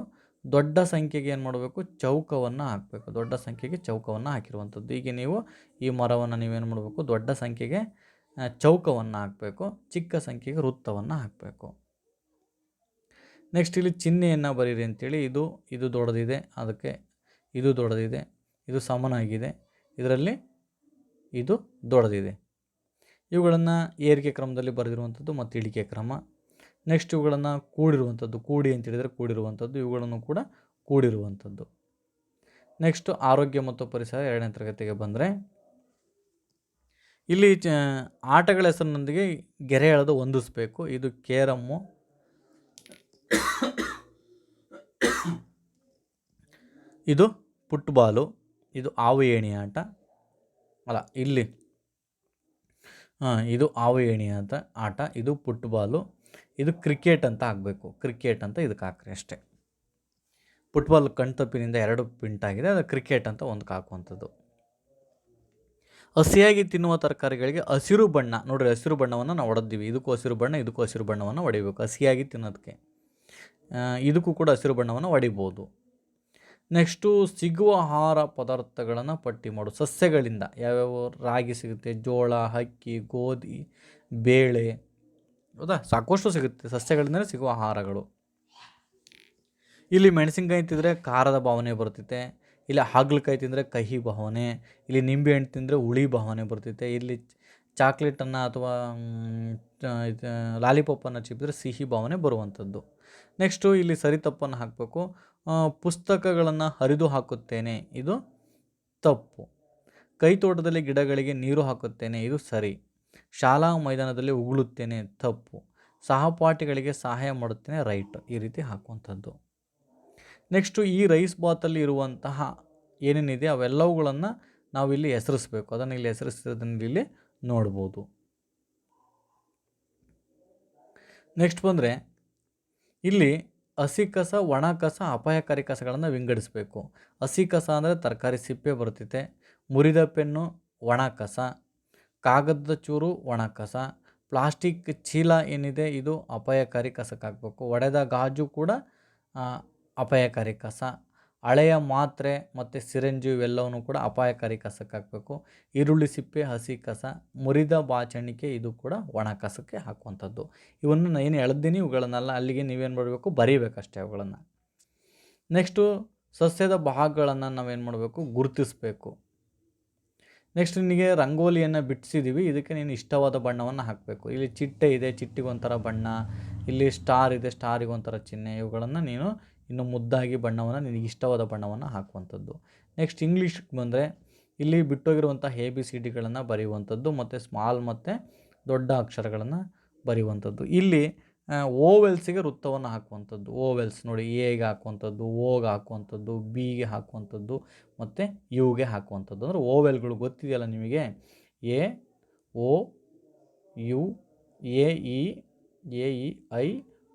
Speaker 1: ದೊಡ್ಡ ಸಂಖ್ಯೆಗೆ ಏನು ಮಾಡಬೇಕು? ಚೌಕವನ್ನು ಹಾಕಬೇಕು. ದೊಡ್ಡ ಸಂಖ್ಯೆಗೆ ಚೌಕವನ್ನು ಹಾಕಿರುವಂಥದ್ದು. ಈಗ ನೀವು ಈ ಮರವನ್ನು ನೀವೇನು ಮಾಡಬೇಕು? ದೊಡ್ಡ ಸಂಖ್ಯೆಗೆ ಚೌಕವನ್ನು ಹಾಕಬೇಕು. ಚಿಕ್ಕ ಸಂಖ್ಯೆಗೆ ವೃತ್ತವನ್ನು ಹಾಕಬೇಕು. ನೆಕ್ಸ್ಟ್ ಇಲ್ಲಿ ಚಿಹ್ನೆಯನ್ನು ಬರೀರಿ ಅಂತೇಳಿ ಇದು ಇದು ದೊಡ್ಡದಿದೆ. ಅದಕ್ಕೆ ಇದು ದೊಡ್ಡದಿದೆ, ಇದು ಸಮನಾಗಿದೆ ಇದರಲ್ಲಿ ಇದು ದೊಡ್ಡದಿದೆ. ಇವುಗಳನ್ನು ಏರಿಕೆ ಕ್ರಮದಲ್ಲಿ ಬರೆದಿರುವಂಥದ್ದು ಮತ್ತು ಇಳಿಕೆ ಕ್ರಮ. ನೆಕ್ಸ್ಟ್ ಇವುಗಳನ್ನು ಕೂಡಿರುವಂಥದ್ದು, ಕೂಡಿ ಅಂತ ಹೇಳಿದರೆ ಕೂಡಿರುವಂಥದ್ದು, ಇವುಗಳನ್ನು ಕೂಡ ಕೂಡಿರುವಂಥದ್ದು. ನೆಕ್ಸ್ಟು ಆರೋಗ್ಯ ಮತ್ತು ಪರಿಸರ ಎರಡನೇ ತರಗತಿಗೆ ಬಂದರೆ, ಇಲ್ಲಿ ಚ, ಆಟಗಳ ಹೆಸರಿನೊಂದಿಗೆ ಗೆರೆ ಎಳೆದು ಹೊಂದಿಸ್ಬೇಕು. ಇದು ಕೇರಮ್ಮು. ಇದು ಪುಟ್ಬಾಲು, ಇದು ಆವು ಏಣಿ ಆಟ. ಅಲ್ಲ, ಇಲ್ಲಿ. ಹಾಂ, ಇದು ಆವು ಏಣಿ ಅಂತ ಆಟ, ಇದು ಪುಟ್ಬಾಲು, ಇದು ಕ್ರಿಕೆಟ್ ಅಂತ ಆಗಬೇಕು. ಕ್ರಿಕೆಟ್ ಅಂತ ಇದಕ್ಕೆ ಹಾಕ್ರಿ ಅಷ್ಟೇ. ಫುಟ್ಬಾಲ್ ಕಣ್ತಪ್ಪಿನಿಂದ ಎರಡು ಪಿಂಟ್ ಆಗಿದೆ, ಅದು ಕ್ರಿಕೆಟ್ ಅಂತ ಒಂದು ಹಾಕುವಂಥದ್ದು. ಹಸಿಯಾಗಿ ತಿನ್ನುವ ತರಕಾರಿಗಳಿಗೆ ಹಸಿರು ಬಣ್ಣ, ನೋಡಿರಿ ಹಸಿರು ಬಣ್ಣವನ್ನು ನಾವು ಹೊಡೆದಿವಿ ಇದಕ್ಕೂ ಹಸಿರು ಬಣ್ಣ, ಇದಕ್ಕೂ ಹಸಿರು ಬಣ್ಣವನ್ನು ಹೊಡಿಬೇಕು ಹಸಿಯಾಗಿ ತಿನ್ನೋದಕ್ಕೆ. ಇದಕ್ಕೂ ಕೂಡ ಹಸಿರು ಬಣ್ಣವನ್ನು ಹೊಡಿಬೋದು ನೆಕ್ಸ್ಟು ಸಿಗುವ ಆಹಾರ ಪದಾರ್ಥಗಳನ್ನು ಪಟ್ಟಿ ಮಾಡು. ಸಸ್ಯಗಳಿಂದ ಯಾವ್ಯಾವ ರಾಗಿ ಸಿಗುತ್ತೆ, ಜೋಳ, ಅಕ್ಕಿ, ಗೋಧಿ, ಬೇಳೆ, ಹೌದಾ? ಸಾಕಷ್ಟು ಸಿಗುತ್ತೆ. ಸಸ್ಯಗಳಿಂದಲೇ ಸಿಗುವ ಆಹಾರಗಳು. ಇಲ್ಲಿ ಮೆಣಸಿನ್ಕಾಯಿ ತಿಂದರೆ ಖಾರದ ಭಾವನೆ ಬರ್ತೈತೆ. ಇಲ್ಲಿ ಹಾಗಲಕಾಯಿ ತಿಂದರೆ ಕಹಿ ಭಾವನೆ. ಇಲ್ಲಿ ನಿಂಬೆ ಹಣ್ಣು ತಿಂದರೆ ಹುಳಿ ಭಾವನೆ ಬರ್ತೈತೆ. ಇಲ್ಲಿ ಚಾಕ್ಲೇಟನ್ನು ಅಥವಾ ಲಾಲಿಪಾಪನ್ನು ಚಿಪ್ಪಿದ್ರೆ ಸಿಹಿ ಭಾವನೆ ಬರುವಂಥದ್ದು. ನೆಕ್ಸ್ಟು ಇಲ್ಲಿ ಸರಿ ತಪ್ಪನ್ನು ಹಾಕಬೇಕು. ಪುಸ್ತಕಗಳನ್ನು ಹರಿದು ಹಾಕುತ್ತೇನೆ. ಇದು ತಪ್ಪು. ಕೈ ತೋಟದಲ್ಲಿ ಗಿಡಗಳಿಗೆ ನೀರು ಹಾಕುತ್ತೇನೆ. ಇದು ಸರಿ. ಶಾಲಾ ಮೈದಾನದಲ್ಲಿ ಉಗುಳುತ್ತೇನೆ. ತಪ್ಪು. ಸಹಪಾಠಿಗಳಿಗೆ ಸಹಾಯ ಮಾಡುತ್ತೇನೆ. ರೈಟ್. ಈ ರೀತಿ ಹಾಕುವಂಥದ್ದು. ನೆಕ್ಸ್ಟು ಈ ರೈಸ್ ಬಾತಲ್ಲಿ ಇರುವಂತಹ ಏನೇನಿದೆ ಅವೆಲ್ಲವುಗಳನ್ನು ನಾವಿಲ್ಲಿ ಹೆಸರಿಸ್ಬೇಕು. ಅದನ್ನು ಇಲ್ಲಿ ಹೆಸರಿಸಿರೋದನ್ನು ಇಲ್ಲಿ ನೋಡ್ಬೋದು. ನೆಕ್ಸ್ಟ್ ಬಂದರೆ ಇಲ್ಲಿ ಹಸಿ ಕಸ, ಒಣ ಕಸ, ಅಪಾಯಕಾರಿ ಕಸಗಳನ್ನು ವಿಂಗಡಿಸಬೇಕು. ಹಸಿ ಕಸ ಅಂದರೆ ತರಕಾರಿ ಸಿಪ್ಪೆ ಬರ್ತೈತೆ ಮುರಿದ ಪೆನ್ನು, ಒಣ ಕಸ. ಕಾಗದದ ಚೂರು, ಒಣ ಕಸ. ಪ್ಲಾಸ್ಟಿಕ್ ಚೀಲ ಏನಿದೆ, ಇದು ಅಪಾಯಕಾರಿ ಕಸಕ್ಕೆ ಹಾಕಬೇಕು ಒಡೆದ ಗಾಜು ಕೂಡ ಅಪಾಯಕಾರಿ ಕಸ. ಹಳೆಯ ಮಾತ್ರೆ ಮತ್ತು ಸಿರಂಜು ಇವೆಲ್ಲವನ್ನು ಕೂಡ ಅಪಾಯಕಾರಿ ಕಸಕ್ಕೆ ಹಾಕಬೇಕು. ಈರುಳ್ಳಿ ಸಿಪ್ಪೆ, ಹಸಿ ಕಸ, ಮುರಿದ ಬಾಚಣಿಕೆ ಇದು ಕೂಡ ಒಣ ಕಸಕ್ಕೆ ಹಾಕುವಂಥದ್ದು. ಇವನ್ನು ನಾನು ಏನು ಎಳೆದಿನಿ ಇವುಗಳನ್ನೆಲ್ಲ ಅಲ್ಲಿಗೆ ನೀವೇನು ಮಾಡಬೇಕು? ಬರೀಬೇಕಷ್ಟೇ ಅವುಗಳನ್ನು. ನೆಕ್ಸ್ಟು ಸಸ್ಯದ ಭಾಗಗಳನ್ನು ನಾವೇನು ಮಾಡಬೇಕು? ಗುರುತಿಸಬೇಕು. ನೆಕ್ಸ್ಟ್ ನಿನಗೆ ರಂಗೋಲಿಯನ್ನು ಬಿಡಿಸಿದ್ದೀವಿ ಇದಕ್ಕೆ ನೀನು ಇಷ್ಟವಾದ ಬಣ್ಣವನ್ನು ಹಾಕಬೇಕು. ಇಲ್ಲಿ ಚಿಟ್ಟೆ ಇದೆ, ಚಿಟ್ಟಿಗೊಂಥರ ಬಣ್ಣ, ಇಲ್ಲಿ ಸ್ಟಾರ್ ಇದೆ, ಸ್ಟಾರಿಗೊಂಥರ ಚಿಹ್ನೆ, ಇವುಗಳನ್ನು ನೀನು ಇನ್ನು ಮುದ್ದಾಗಿ ಬಣ್ಣವನ್ನು, ನಿನಗೆ ಇಷ್ಟವಾದ ಬಣ್ಣವನ್ನು ಹಾಕುವಂಥದ್ದು. ನೆಕ್ಸ್ಟ್ ಇಂಗ್ಲೀಷ್ಗೆ ಬಂದರೆ, ಇಲ್ಲಿ ಬಿಟ್ಟೋಗಿರುವಂಥ ಎ ಬಿ ಸಿ ಡಿಗಳನ್ನು ಬರೆಯುವಂಥದ್ದು ಮತ್ತು ಸ್ಮಾಲ್ ಮತ್ತು ದೊಡ್ಡ ಅಕ್ಷರಗಳನ್ನು ಬರೆಯುವಂಥದ್ದು. ಇಲ್ಲಿ ಓವೆಲ್ಸಿಗೆ ವೃತ್ತವನ್ನು ಹಾಕುವಂಥದ್ದು. ಓವೆಲ್ಸ್ ನೋಡಿ ಎಗೆ ಹಾಕುವಂಥದ್ದು ಓಗೆ ಹಾಕುವಂಥದ್ದು ಬಿಗೆ ಹಾಕುವಂಥದ್ದು ಮತ್ತು ಯುಗೆ ಹಾಕುವಂಥದ್ದು. ಅಂದರೆ ಓವೆಲ್ಗಳು ಗೊತ್ತಿದೆಯಲ್ಲ ನಿಮಗೆ? A O U A E A E I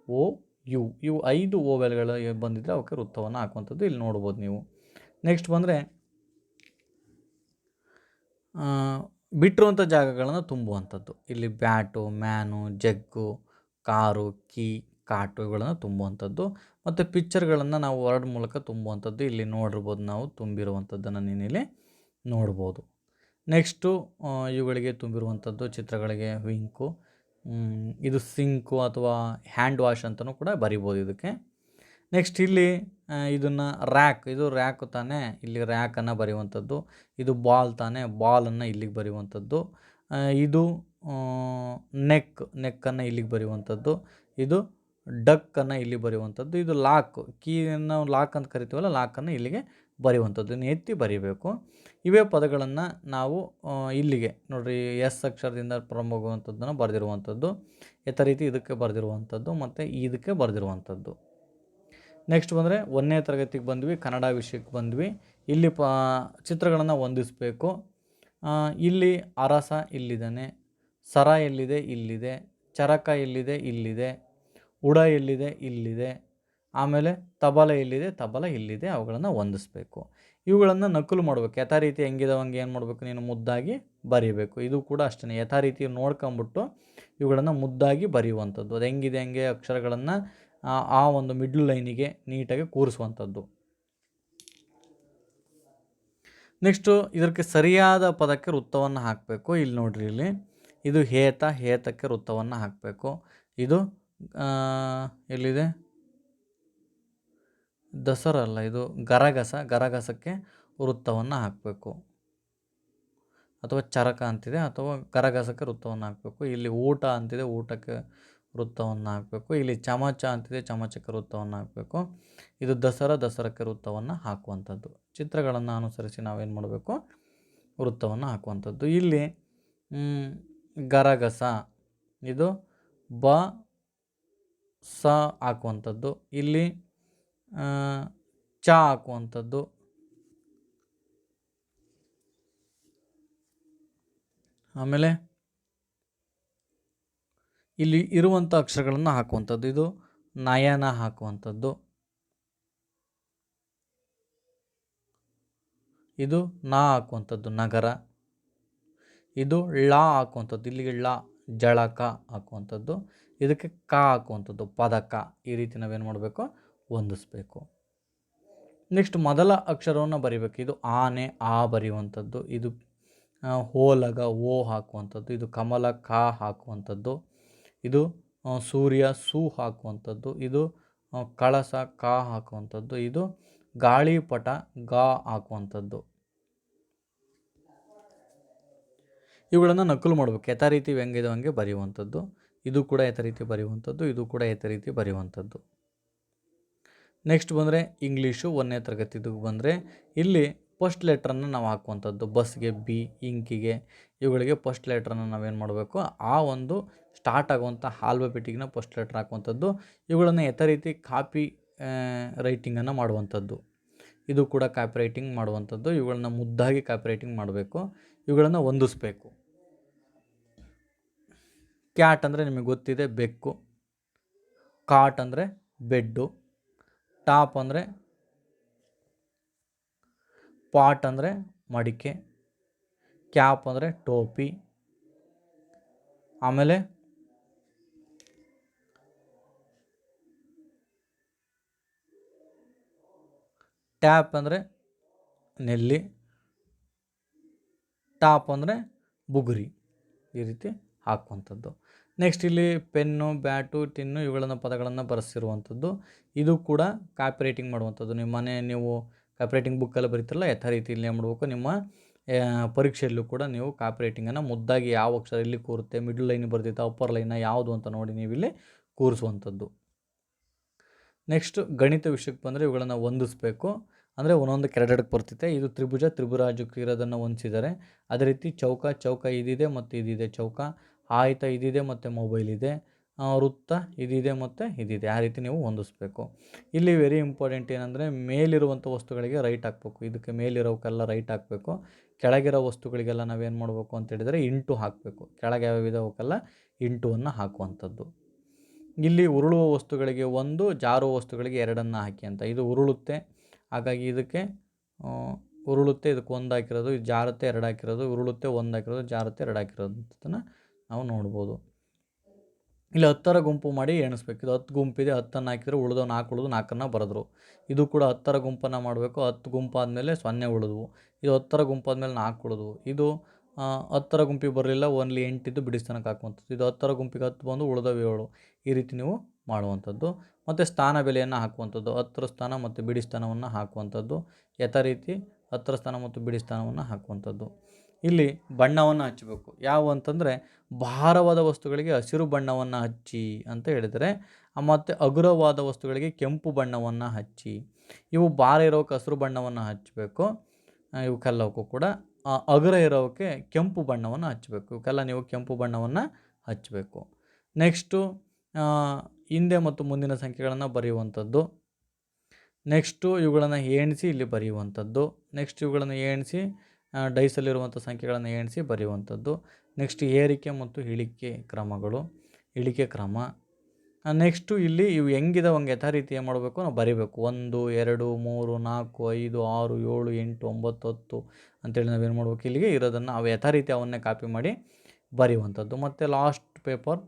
Speaker 1: O U ಇವು ಐದು ಓವೆಲ್ಗಳು ಬಂದಿದ್ದರೆ ಅವಕ್ಕೆ ವೃತ್ತವನ್ನು ಹಾಕುವಂಥದ್ದು ಇಲ್ಲಿ ನೋಡ್ಬೋದು ನೀವು. ನೆಕ್ಸ್ಟ್ ಬಂದರೆ ಬಿಟ್ಟಿರುವಂಥ ಜಾಗಗಳನ್ನು ತುಂಬುವಂಥದ್ದು. ಇಲ್ಲಿ bat, man, jug, car, key, cot ಇವುಗಳನ್ನು ತುಂಬುವಂಥದ್ದು. ಮತ್ತು ಪಿಕ್ಚರ್ಗಳನ್ನು ನಾವು ವರ್ಡ್ ಮೂಲಕ ತುಂಬುವಂಥದ್ದು ಇಲ್ಲಿ ನೋಡಿರ್ಬೋದು ನಾವು, ತುಂಬಿರುವಂಥದ್ದನ್ನು ನೀನಿಲ್ಲಿ ನೋಡ್ಬೋದು. ನೆಕ್ಸ್ಟು ಇವುಗಳಿಗೆ ತುಂಬಿರುವಂಥದ್ದು ಚಿತ್ರಗಳಿಗೆ, ವಿಂಕು. ಇದು ಸಿಂಕು ಅಥವಾ ಹ್ಯಾಂಡ್ ವಾಶ್ ಅಂತಲೂ ಕೂಡ ಬರಿಬೋದು ಇದಕ್ಕೆ. ನೆಕ್ಸ್ಟ್ ಇಲ್ಲಿ ಇದನ್ನು ರ್ಯಾಕ್, ಇದು ರ್ಯಾಕ್ ತಾನೇ ಇಲ್ಲಿ ರ್ಯಾಕನ್ನು ಬರೆಯುವಂಥದ್ದು. ಇದು ಬಾಲ್ ತಾನೇ, ಬಾಲನ್ನು ಇಲ್ಲಿಗೆ ಬರೆಯುವಂಥದ್ದು. ಇದು ನೆಕ್, ನೆಕ್ಕನ್ನು ಇಲ್ಲಿಗೆ ಬರೆಯುವಂಥದ್ದು. ಇದು ಡಕ್ಕನ್ನು ಇಲ್ಲಿ ಬರೆಯುವಂಥದ್ದು. ಇದು ಲಾಕ್. ಕೀಯನ್ನು ಲಾಕ್ ಅಂತ ಕರಿತೀವಲ್ಲ, ಲಾಕನ್ನು ಇಲ್ಲಿಗೆ ಬರೆಯುವಂಥದ್ದು. ಎತ್ತಿ ಬರಿಬೇಕು. ಇವೇ ಪದಗಳನ್ನು ನಾವು ಇಲ್ಲಿಗೆ ನೋಡಿರಿ, ಎಸ್ ಅಕ್ಷರದಿಂದ ಪ್ರಾರಂಭವಾಗುವಂಥದ್ದನ್ನು ಬರೆದಿರುವಂಥದ್ದು. ಯಥ ರೀತಿ ಇದಕ್ಕೆ ಬರೆದಿರುವಂಥದ್ದು ಮತ್ತು ಇದಕ್ಕೆ ಬರೆದಿರುವಂಥದ್ದು. ನೆಕ್ಸ್ಟ್ ಬಂದರೆ ಒಂದನೇ ತರಗತಿಗೆ ಬಂದ್ವಿ, ಕನ್ನಡ ವಿಷಯಕ್ಕೆ ಬಂದ್ವಿ. ಇಲ್ಲಿ ಪ, ಚಿತ್ರಗಳನ್ನು ಹೊಂದಿಸಬೇಕು. ಇಲ್ಲಿ ಅರಸ ಇಲ್ಲಿದ್ದಾನೆ, ಸರ ಎಲ್ಲಿದೆ, ಇಲ್ಲಿದೆ, ಚರಕ ಎಲ್ಲಿದೆ, ಇಲ್ಲಿದೆ. ಉಡ ಎಲ್ಲಿದೆ, ಇಲ್ಲಿದೆ. ಆಮೇಲೆ ತಬಲ ಎಲ್ಲಿದೆ, ತಬಲ ಇಲ್ಲಿದೆ, ಅವುಗಳನ್ನು ಹೊಂದಿಸ್ಬೇಕು. ಇವುಗಳನ್ನು ನಕಲು ಮಾಡಬೇಕು. ಯಥಾ ರೀತಿ ಹೆಂಗಿದಾವೆ ಹಂಗೆ ಏನು ಮಾಡಬೇಕು? ನೀನು ಮುದ್ದಾಗಿ ಬರೀಬೇಕು. ಇದು ಕೂಡ ಅಷ್ಟೇ ಯಥಾ ರೀತಿ ನೋಡ್ಕೊಂಬಿಟ್ಟು ಇವುಗಳನ್ನು ಮುದ್ದಾಗಿ ಬರೆಯುವಂಥದ್ದು. ಅದು ಹೆಂಗಿದೆ, ಹೆಂಗೆ ಅಕ್ಷರಗಳನ್ನು ಆ- ಒಂದು ಮಿಡ್ಲ್ ಲೈನಿಗೆ ನೀಟಾಗಿ ಕೂರಿಸುವಂಥದ್ದು. ನೆಕ್ಸ್ಟು ಇದಕ್ಕೆ ಸರಿಯಾದ ಪದಕ್ಕೆ ವೃತ್ತವನ್ನು ಹಾಕಬೇಕು. ಇಲ್ಲಿ ನೋಡ್ರಿ ಇಲ್ಲಿ. ಇದು ಹೇತ, ಹೇತಕ್ಕೆ ವೃತ್ತವನ್ನು ಹಾಕಬೇಕು. ಇದು ಎಲ್ಲಿದೆ? ದಸರ ಅಲ್ಲ, ಇದು ಗರಗಸ, ಗರಗಸಕ್ಕೆ ವೃತ್ತವನ್ನು ಹಾಕಬೇಕು. ಅಥವಾ ಚರಕ ಅಂತಿದೆ, ಅಥವಾ ಗರಗಸಕ್ಕೆ ವೃತ್ತವನ್ನು ಹಾಕಬೇಕು. ಇಲ್ಲಿ ಊಟ ಅಂತಿದೆ, ಊಟಕ್ಕೆ ವೃತ್ತವನ್ನು ಹಾಕಬೇಕು. ಇಲ್ಲಿ ಚಮಚ ಅಂತಿದೆ, ಚಮಚಕ್ಕೆ ವೃತ್ತವನ್ನು ಹಾಕಬೇಕು. ಇದು ದಸರಾ, ದಸರಕ್ಕೆ ವೃತ್ತವನ್ನು ಹಾಕುವಂಥದ್ದು. ಚಿತ್ರಗಳನ್ನು ಅನುಸರಿಸಿ ನಾವೇನು ಮಾಡಬೇಕು? ವೃತ್ತವನ್ನು ಹಾಕುವಂಥದ್ದು. ಇಲ್ಲಿ ಗರಗಸ. ಇದು ಬ ಸ ಹಾಕುವಂಥದ್ದು, ಇಲ್ಲಿ ಚ ಹಾಕುವಂಥದ್ದು. ಆಮೇಲೆ, ಇಲ್ಲಿ ಇರುವಂಥ ಅಕ್ಷರಗಳನ್ನು ಹಾಕುವಂಥದ್ದು, ಇದು ನಯನ ಹಾಕುವಂಥದ್ದು. ಇದು ನಾ ಹಾಕುವಂಥದ್ದು, ನಗರ. ಇದು ಳ ಹಾಕುವಂಥದ್ದು, ಇಲ್ಲಿಗೆ ಳ, ಜಳಕ ಹಾಕುವಂಥದ್ದು. ಇದಕ್ಕೆ ಕ ಹಾಕುವಂಥದ್ದು, ಪದಕ ಈ ರೀತಿ ನಾವೇನು ಮಾಡಬೇಕು? ಹೊಂದಿಸ್ಬೇಕು. ನೆಕ್ಸ್ಟ್ ಮೊದಲ ಅಕ್ಷರವನ್ನು ಬರಿಬೇಕು. ಇದು ಆನೆ, ಆ ಬರೆಯುವಂಥದ್ದು. ಇದು ಹೋಲಗ, ಓ ಹಾಕುವಂಥದ್ದು. ಇದು ಕಮಲ, ಕ ಹಾಕುವಂಥದ್ದು. ಇದು ಸೂರ್ಯ, ಸೂ ಹಾಕುವಂಥದ್ದು. ಇದು ಕಳಸ, ಕ ಹಾಕುವಂಥದ್ದು. ಇದು ಗಾಳಿಪಟ ಗ ಹಾಕುವಂಥದ್ದು. ಇವುಗಳನ್ನು ನಕಲು ಮಾಡಬೇಕು. ಯಥಾ ರೀತಿ ವ್ಯಂಗ್ಯದ ಹಂಗೆ ಬರೆಯುವಂಥದ್ದು. ಇದು ಕೂಡ ಯಥ ರೀತಿ ಬರೆಯುವಂಥದ್ದು, ಇದು ಕೂಡ ಯಥ ರೀತಿ ಬರೆಯುವಂಥದ್ದು. ನೆಕ್ಸ್ಟ್ ಬಂದರೆ ಇಂಗ್ಲೀಷು ಒಂದನೇ ತರಗತಿದು ಬಂದರೆ ಇಲ್ಲಿ ಫಸ್ಟ್ ಲೆಟ್ರನ್ನು ನಾವು ಹಾಕುವಂಥದ್ದು ಬಸ್ಗೆ ಬಿ ಇಂಕಿಗೆ ಇವುಗಳಿಗೆ ಫಸ್ಟ್ ಲೆಟ್ರನ್ನು ನಾವೇನು ಮಾಡಬೇಕು? ಆ ಒಂದು ಸ್ಟಾರ್ಟ್ ಆಗುವಂಥ ಆಲ್ಫಬೆಟಿಕ್ನ ಫಸ್ಟ್ ಲೆಟ್ರ್ ಹಾಕುವಂಥದ್ದು, ಇವುಗಳನ್ನು ಯಥ ರೀತಿ ಕಾಪಿ ರೈಟಿಂಗನ್ನು ಮಾಡುವಂಥದ್ದು. ಇದು ಕೂಡ ಕಾಪಿ ರೈಟಿಂಗ್ ಮಾಡುವಂಥದ್ದು, ಇವುಗಳನ್ನ ಮುದ್ದಾಗಿ ಕಾಪಿ ರೈಟಿಂಗ್ ಮಾಡಬೇಕು, ಇವುಗಳನ್ನು ಹೊಂದಿಸ್ಬೇಕು. ಕ್ಯಾಟ್ ಅಂದರೆ ನಿಮಗೆ ಗೊತ್ತಿದೆ ಬೆಕ್ಕು. ಕಾಟ್ ಅಂದರೆ ಬೆಡ್ಡು. ಟಾಪ್ ಅಂದರೆ ಪಾಟ್ ಅಂದರೆ ಮಡಿಕೆ. ಕ್ಯಾಪ್ ಅಂದರೆ ಟೋಪಿ. ಆಮೇಲೆ ಟ್ಯಾಪ್ ಅಂದರೆ ನೆಲ್ಲಿ. ಟಾಪ್ ಅಂದರೆ ಬುಗುರಿ ಈ ರೀತಿ ಹಾಕುವಂಥದ್ದು. ನೆಕ್ಸ್ಟ್ ಇಲ್ಲಿ ಪೆನ್ನು ಬ್ಯಾಟು ಟಿನ್ನು ಇವುಗಳನ್ನು ಪದಗಳನ್ನು ಬರೆಸಿರುವಂಥದ್ದು. ಇದು ಕೂಡ ಕಾಪಿ ರೈಟಿಂಗ್ ಮಾಡುವಂಥದ್ದು. ನಿಮ್ಮ ಮನೆ ನೀವು ಕಾಪಿ ರೈಟಿಂಗ್ ಬುಕ್ಕಲ್ಲಿ ಬರೀತಿರಲ್ಲ ಯಥಾ ರೀತಿ ಇಲ್ಲಿ ಏನು ಮಾಡಬೇಕು. ನಿಮ್ಮ ಪರೀಕ್ಷೆಯಲ್ಲೂ ಕೂಡ ನೀವು ಕಾಪಿ ರೈಟಿಂಗನ್ನು ಮುದ್ದಾಗಿ ಯಾವ ಅಕ್ಷರ ಇಲ್ಲಿ ಕೂರುತ್ತೆ ಮಿಡ್ಲ್ ಲೈನ್ ಬರ್ತಿತ್ತು ಅಪ್ಪರ್ ಲೈನ ಯಾವುದು ಅಂತ ನೋಡಿ ನೀವು ಇಲ್ಲಿ ಕೂರಿಸುವಂಥದ್ದು. ನೆಕ್ಸ್ಟ್ ಗಣಿತ ವಿಷಯಕ್ಕೆ ಬಂದರೆ ಇವುಗಳನ್ನು ಹೊಂದಿಸ್ಬೇಕು. ಅಂದರೆ ಒಂದೊಂದು ಕೆರೆಡಕ್ಕೆ ಬರ್ತೈತೆ ಇದು ತ್ರಿಭುಜ ತ್ರಿಭುಜಕ್ಕೆ ಇರೋದನ್ನು ಹೊಂದಿಸಿದ್ದಾರೆ. ಅದೇ ರೀತಿ ಚೌಕ ಚೌಕ ಇದಿದೆ ಮತ್ತು ಇದಿದೆ ಚೌಕ. ಆಯತ ಇದಿದೆ ಮತ್ತು ಮೊಬೈಲ್ ಇದೆ ವೃತ್ತ ಇದಿದೆ ಮತ್ತು ಇದಿದೆ, ಆ ರೀತಿ ನೀವು ಹೊಂದಿಸ್ಬೇಕು. ಇಲ್ಲಿ ವೆರಿ ಇಂಪಾರ್ಟೆಂಟ್ ಏನಂದರೆ ಮೇಲಿರುವಂಥ ವಸ್ತುಗಳಿಗೆ ರೈಟ್ ಹಾಕಬೇಕು. ಇದಕ್ಕೆ ಮೇಲಿರೋಕ್ಕೆಲ್ಲ ರೈಟ್ ಹಾಕಬೇಕು. ಕೆಳಗಿರೋ ವಸ್ತುಗಳಿಗೆಲ್ಲ ನಾವೇನು ಮಾಡಬೇಕು ಅಂತ ಹೇಳಿದರೆ ಇಂಟು ಹಾಕಬೇಕು. ಕೆಳಗೆ ಯಾವ ಅವಕ್ಕೆಲ್ಲ ಇಂಟುವನ್ನು ಹಾಕುವಂಥದ್ದು. ಇಲ್ಲಿ ಉರುಳುವ ವಸ್ತುಗಳಿಗೆ ಒಂದು, ಜಾರುವ ವಸ್ತುಗಳಿಗೆ ಎರಡನ್ನು ಹಾಕಿ ಅಂತ. ಇದು ಉರುಳುತ್ತೆ. ಹಾಗಾಗಿ ಇದಕ್ಕೆ ಉರುಳುತ್ತೆ. ಇದಕ್ಕೆ ಒಂದು ಹಾಕಿರೋದು ಇದು ಜಾರುತ್ತೆ, ಎರಡು ಹಾಕಿರೋದು, ಉರುಳುತ್ತೆ, ಒಂದು ಹಾಕಿರೋದು, ಜಾರುತ್ತೆ, ಎರಡು ಹಾಕಿರೋದು ಅಂತದನ್ನು ನಾವು ನೋಡ್ಬೋದು. ಇಲ್ಲಿ ಹತ್ತರ ಗುಂಪು ಮಾಡಿ ಎಣಿಸ್ಬೇಕು. ಇದು ಹತ್ತು ಗುಂಪಿದೆ ಹತ್ತನ್ನು ಹಾಕಿದರೆ ಉಳಿದೋ ನಾಲ್ಕು ಉಳಿದು ನಾಲ್ಕನ್ನು ಬರೆದ್ರು. ಇದು ಕೂಡ ಹತ್ತರ ಗುಂಪನ್ನು ಮಾಡಬೇಕು. ಹತ್ತು ಗುಂಪಾದಮೇಲೆ ಸೊನ್ನೆ ಉಳಿದ್ವು. ಇದು ಹತ್ತರ ಆದಮೇಲೆ ನಾಲ್ಕು ಉಳಿದ್ವು. ಇದು ಹತ್ತರ ಗುಂಪಿಗೆ ಬರಲಿಲ್ಲ, ಓನ್ಲಿ ಎಂಟಿದ್ದು ಬಿಡಿಸ್ತನಕ್ಕೆ ಹಾಕುವಂಥದ್ದು. ಇದು ಹತ್ತರ ಗುಂಪಿಗೆ ಹತ್ತು ಬಂದು ಉಳಿದವು ಏಳು. ಈ ರೀತಿ ನೀವು ಮಾಡುವಂಥದ್ದು. ಮತ್ತು ಸ್ಥಾನ ಬೆಲೆಯನ್ನು ಹಾಕುವಂಥದ್ದು. ಹತ್ತರ ಸ್ಥಾನ ಮತ್ತು ಬಿಡಿ ಸ್ಥಾನವನ್ನು ಹಾಕುವಂಥದ್ದು. ಯಥಾ ರೀತಿ ಹತ್ತರ ಸ್ಥಾನ ಮತ್ತು ಬಿಡಿ ಸ್ಥಾನವನ್ನು ಹಾಕುವಂಥದ್ದು. ಇಲ್ಲಿ ಬಣ್ಣವನ್ನು ಹಚ್ಚಬೇಕು. ಯಾವ ಅಂತಂದರೆ ಭಾರವಾದ ವಸ್ತುಗಳಿಗೆ ಹಸಿರು ಬಣ್ಣವನ್ನು ಹಚ್ಚಿ ಅಂತ ಹೇಳಿದರೆ, ಮತ್ತು ಹಗುರವಾದ ವಸ್ತುಗಳಿಗೆ ಕೆಂಪು ಬಣ್ಣವನ್ನು ಹಚ್ಚಿ, ಇವು ಭಾರ ಇರೋಕ್ಕೆ ಹಸಿರು ಬಣ್ಣವನ್ನು ಹಚ್ಚಬೇಕು. ಇವಕ್ಕೆಲ್ಲವಕ್ಕೂ ಕೂಡ ಅಗುರ ಇರೋಕ್ಕೆ ಕೆಂಪು ಬಣ್ಣವನ್ನು ಹಚ್ಚಬೇಕು. ಇವಕ್ಕೆಲ್ಲ ನೀವು ಕೆಂಪು ಬಣ್ಣವನ್ನು ಹಚ್ಚಬೇಕು. ನೆಕ್ಸ್ಟು ಹಿಂದೆ ಮತ್ತು ಮುಂದಿನ ಸಂಖ್ಯೆಗಳನ್ನು ಬರೆಯುವಂಥದ್ದು. ನೆಕ್ಸ್ಟು ಇವುಗಳನ್ನು ಎಣಿಸಿ ಇಲ್ಲಿ ಬರೆಯುವಂಥದ್ದು. ನೆಕ್ಸ್ಟ್ ಇವುಗಳನ್ನು ಎಣಿಸಿ ಡೈಸಲ್ಲಿರುವಂಥ ಸಂಖ್ಯೆಗಳನ್ನು ಎಣಿಸಿ ಬರೆಯುವಂಥದ್ದು. ನೆಕ್ಸ್ಟ್ ಏರಿಕೆ ಮತ್ತು ಇಳಿಕೆ ಕ್ರಮಗಳು. ಇಳಿಕೆ ಕ್ರಮ. ನೆಕ್ಸ್ಟು ಇಲ್ಲಿ ಇವು ಹೆಂಗಿದಾವೆ ಹಂಗೆ ಯಥಾ ರೀತಿ ಏನು ಮಾಡಬೇಕು ನಾವು ಬರಿಬೇಕು. ಒಂದು, ಎರಡು, ಮೂರು, ನಾಲ್ಕು, ಐದು, ಆರು, ಏಳು, ಎಂಟು, ಒಂಬತ್ತು, ಹತ್ತು ಅಂತೇಳಿ ನಾವೇನು ಮಾಡ್ಬೇಕು? ಇಲ್ಲಿಗೆ ಇರೋದನ್ನು ಅವು ಯಥಾ ರೀತಿ ಅವನ್ನೇ ಕಾಪಿ ಮಾಡಿ ಬರೆಯುವಂಥದ್ದು. ಮತ್ತು ಲಾಸ್ಟ್ ಪೇಪರ್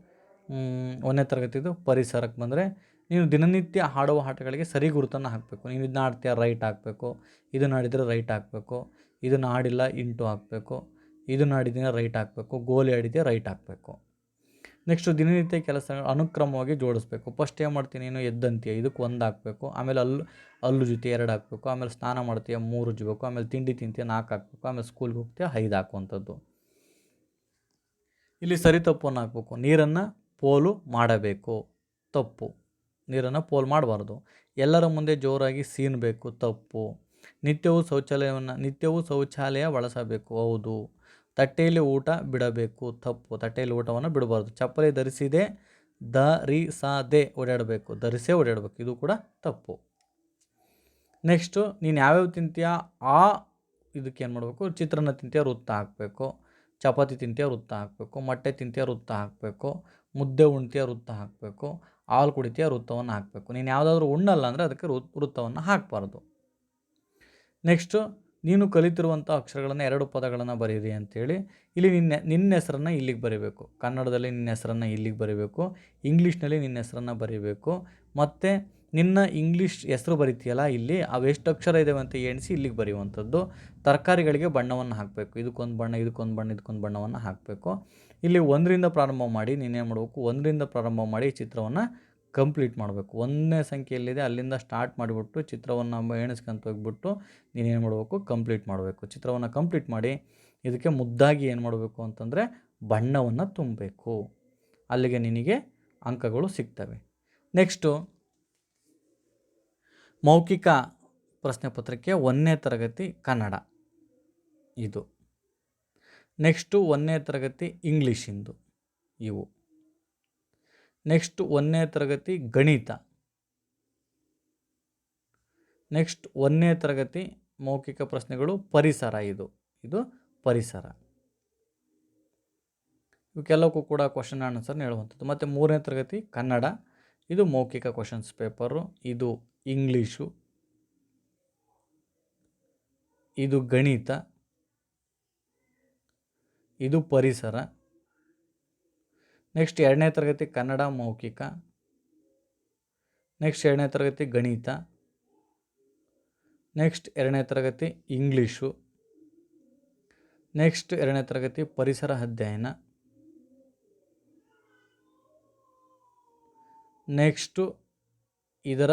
Speaker 1: ಒಂದನೇ ತರಗತಿದು ಪರಿಸರಕ್ಕೆ ಬಂದರೆ ನೀನು ದಿನನಿತ್ಯ ಆಡುವ ಆಟಗಳಿಗೆ ಸರಿ ಗುರುತನ್ನು ಹಾಕಬೇಕು. ನೀನು ಇದನ್ನ ಆಡ್ತೀಯ ರೈಟ್ ಹಾಕಬೇಕು. ಇದನ್ನ ಆಡಿದರೆ ರೈಟ್ ಹಾಕಬೇಕು. ಇದನ್ನು ಆಡಿಲ್ಲ, ಇಂಟು ಹಾಕಬೇಕು. ಇದನ್ನು ಆಡಿದ್ದೀನಿ ರೈಟ್ ಹಾಕಬೇಕು. ಗೋಲಿ ಆಡಿದ್ದೆ ರೈಟ್ ಹಾಕಬೇಕು. ನೆಕ್ಸ್ಟು ದಿನನಿತ್ಯ ಕೆಲಸ ಅನುಕ್ರಮವಾಗಿ ಜೋಡಿಸ್ಬೇಕು. ಫಸ್ಟ್ ಏನು ಮಾಡ್ತೀನಿ? ನೀನು ಎದ್ದಂತೀಯ? ಇದಕ್ಕೆ ಒಂದು ಹಾಕಬೇಕು. ಆಮೇಲೆ ಅಲ್ಲು ಅಲ್ಲು ಜೊತೆ ಎರಡು ಹಾಕಬೇಕು. ಆಮೇಲೆ ಸ್ನಾನ ಮಾಡ್ತೀಯ? ಮೂರು ಉಜ್ಜಬೇಕು ಆಮೇಲೆ ತಿಂಡಿ ತಿಂತೀಯ? ನಾಲ್ಕು ಹಾಕಬೇಕು. ಆಮೇಲೆ ಸ್ಕೂಲ್ಗೆ ಹೋಗ್ತೀಯ? ಐದು ಹಾಕುವಂಥದ್ದು. ಇಲ್ಲಿ ಸರಿ ತಪ್ಪನ್ನು ಹಾಕಬೇಕು. ನೀರನ್ನು ಪೋಲು ಮಾಡಬೇಕು. ತಪ್ಪು. ನೀರನ್ನು ಪೋಲು ಮಾಡಬಾರ್ದು. ಎಲ್ಲರ ಮುಂದೆ ಜೋರಾಗಿ ಸೀನ್ಬೇಕು. ತಪ್ಪು. ನಿತ್ಯವೂ ಶೌಚಾಲಯವನ್ನು, ನಿತ್ಯವೂ ಶೌಚಾಲಯ ಬಳಸಬೇಕು. ಹೌದು. ತಟ್ಟೆಯಲ್ಲಿ ಊಟ ಬಿಡಬೇಕು. ತಪ್ಪು. ತಟ್ಟೆಯಲ್ಲಿ ಊಟವನ್ನು ಬಿಡಬಾರ್ದು. ಚಪ್ಪಲಿ ಧರಿಸಿದೆ, ಧರಿಸದೆ ಓಡಾಡಬೇಕು. ಧರಿಸೇ ಓಡಾಡಬೇಕು. ಇದು ಕೂಡ ತಪ್ಪು. ನೆಕ್ಸ್ಟು, ನೀನು ಯಾವ್ಯಾವ ತಿಂತೀಯ? ಆ ಇದಕ್ಕೆ ಏನು ಮಾಡಬೇಕು? ಚಿತ್ರಾನ್ನ ತಿಂತೀಯ, ವೃತ್ತ ಹಾಕಬೇಕು. ಚಪಾತಿ ತಿಂತೀಯ, ವೃತ್ತ ಹಾಕಬೇಕು. ಮೊಟ್ಟೆ ತಿಂತೀಯ, ವೃತ್ತ ಹಾಕಬೇಕು. ಮುದ್ದೆ ಉಣ್ತೀಯ, ವೃತ್ತ ಹಾಕಬೇಕು. ಹಾಲು ಕುಡಿತೀಯ, ವೃತ್ತವನ್ನು ಹಾಕಬೇಕು. ನೀನು ಯಾವುದಾದ್ರೂ ಉಣ್ಣಲ್ಲ ಅಂದರೆ ಅದಕ್ಕೆ ವೃತ್ ವೃತ್ತವನ್ನು ಹಾಕಬಾರ್ದು. ನೆಕ್ಸ್ಟು ನೀನು ಕಲಿತಿರುವಂಥ ಅಕ್ಷರಗಳನ್ನು ಎರಡು ಪದಗಳನ್ನು ಬರೀರಿ ಅಂತೇಳಿ ಇಲ್ಲಿ ನಿನ್ನ ನಿನ್ನ ಹೆಸರನ್ನು ಇಲ್ಲಿಗೆ ಬರೀಬೇಕು. ಕನ್ನಡದಲ್ಲಿ ನಿನ್ನ ಹೆಸರನ್ನು ಇಲ್ಲಿಗೆ ಬರೀಬೇಕು. ಇಂಗ್ಲೀಷ್ನಲ್ಲಿ ನಿನ್ನ ಹೆಸರನ್ನು ಬರೀಬೇಕು. ಮತ್ತು ನಿನ್ನ ಇಂಗ್ಲೀಷ್ ಹೆಸರು ಬರಿತೀಯಲ್ಲ, ಇಲ್ಲಿ ಅವು ಎಷ್ಟು ಅಕ್ಷರ ಇದ್ದಾವೆ ಅಂತ ಎಣಿಸಿ ಇಲ್ಲಿಗೆ ಬರೆಯುವಂಥದ್ದು. ತರಕಾರಿಗಳಿಗೆ ಬಣ್ಣವನ್ನು ಹಾಕಬೇಕು. ಇದಕ್ಕೊಂದು ಬಣ್ಣ ಇದಕ್ಕೊಂದು ಬಣ್ಣ, ಇದಕ್ಕೊಂದು ಬಣ್ಣವನ್ನು ಹಾಕಬೇಕು. ಇಲ್ಲಿ ಒಂದರಿಂದ ಪ್ರಾರಂಭ ಮಾಡಿ ನೀನೇನು ಮಾಡಬೇಕು? ಒಂದರಿಂದ ಪ್ರಾರಂಭ ಮಾಡಿ ಚಿತ್ರವನ್ನು ಕಂಪ್ಲೀಟ್ ಮಾಡಬೇಕು. ಒಂದನೇ ಸಂಖ್ಯೆಯಲ್ಲಿದೆ, ಅಲ್ಲಿಂದ ಸ್ಟಾರ್ಟ್ ಮಾಡಿಬಿಟ್ಟು ಚಿತ್ರವನ್ನು ಎಣಿಸ್ಕೊಂತ ಹೋಗ್ಬಿಟ್ಟು ನೀನೇನು ಮಾಡಬೇಕು, ಕಂಪ್ಲೀಟ್ ಮಾಡಬೇಕು. ಚಿತ್ರವನ್ನು ಕಂಪ್ಲೀಟ್ ಮಾಡಿ ಇದಕ್ಕೆ ಮುದ್ದಾಗಿ ಏನು ಮಾಡಬೇಕು ಅಂತಂದರೆ ಬಣ್ಣವನ್ನು ತುಂಬಬೇಕು. ಅಲ್ಲಿಗೆ ನಿನಗೆ ಅಂಕಗಳು ಸಿಗ್ತವೆ. ನೆಕ್ಸ್ಟು ಮೌಖಿಕ ಪ್ರಶ್ನೆ ಪತ್ರಿಕೆ ಒಂದನೇ ತರಗತಿ ಕನ್ನಡ. ಇದು. ನೆಕ್ಸ್ಟು ಒಂದನೇ ತರಗತಿ ಇಂಗ್ಲೀಷಿಂದು ಇವು. ನೆಕ್ಸ್ಟ್ ಒಂದನೇ ತರಗತಿ ಗಣಿತ. ನೆಕ್ಸ್ಟ್ ಒಂದನೇ ತರಗತಿ ಮೌಖಿಕ ಪ್ರಶ್ನೆಗಳು ಪರಿಸರ ಇದು. ಇದು ಪರಿಸರ. ಇವಕ್ಕೆಲ್ಲಕ್ಕೂ ಕೂಡ ಕ್ವಶನ್ ಆನ್ಸರ್ನ ಹೇಳುವಂಥದ್ದು. ಮತ್ತು ಮೂರನೇ ತರಗತಿ ಕನ್ನಡ. ಇದು ಮೌಖಿಕ ಕ್ವಶನ್ಸ್ ಪೇಪರು ಇದು ಇಂಗ್ಲೀಷು ಇದು ಗಣಿತ. ಇದು ಪರಿಸರ. ನೆಕ್ಸ್ಟ್ ಎರಡನೇ ತರಗತಿ ಕನ್ನಡ ಮೌಖಿಕ. ನೆಕ್ಸ್ಟ್ ಎರಡನೇ ತರಗತಿ ಗಣಿತ. ನೆಕ್ಸ್ಟ್ ಎರಡನೇ ತರಗತಿ ಇಂಗ್ಲೀಷು. ನೆಕ್ಸ್ಟ್ ಎರಡನೇ ತರಗತಿ ಪರಿಸರ ಅಧ್ಯಯನ. ನೆಕ್ಸ್ಟು ಇದರ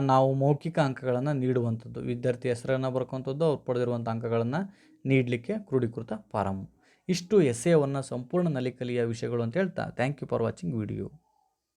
Speaker 1: ನಾವು ಮೌಖಿಕ ಅಂಕಗಳನ್ನು ನೀಡುವಂಥದ್ದು. ವಿದ್ಯಾರ್ಥಿ ಹೆಸರನ್ನು ಬರ್ಕೊಂಥದ್ದು ಅವ್ರು ಪಡೆದಿರುವಂಥ ಅಂಕಗಳನ್ನು ನೀಡಲಿಕ್ಕೆ ಕ್ರೋಢೀಕೃತ ಫಾರಮ್ ಇಷ್ಟು ಎಸ್ ಎವನ್ನು ಸಂಪೂರ್ಣ ನಲಿಕಲಿಯ ವಿಷಯಗಳು ಅಂತ ಹೇಳ್ತಾ. Thank you for watching video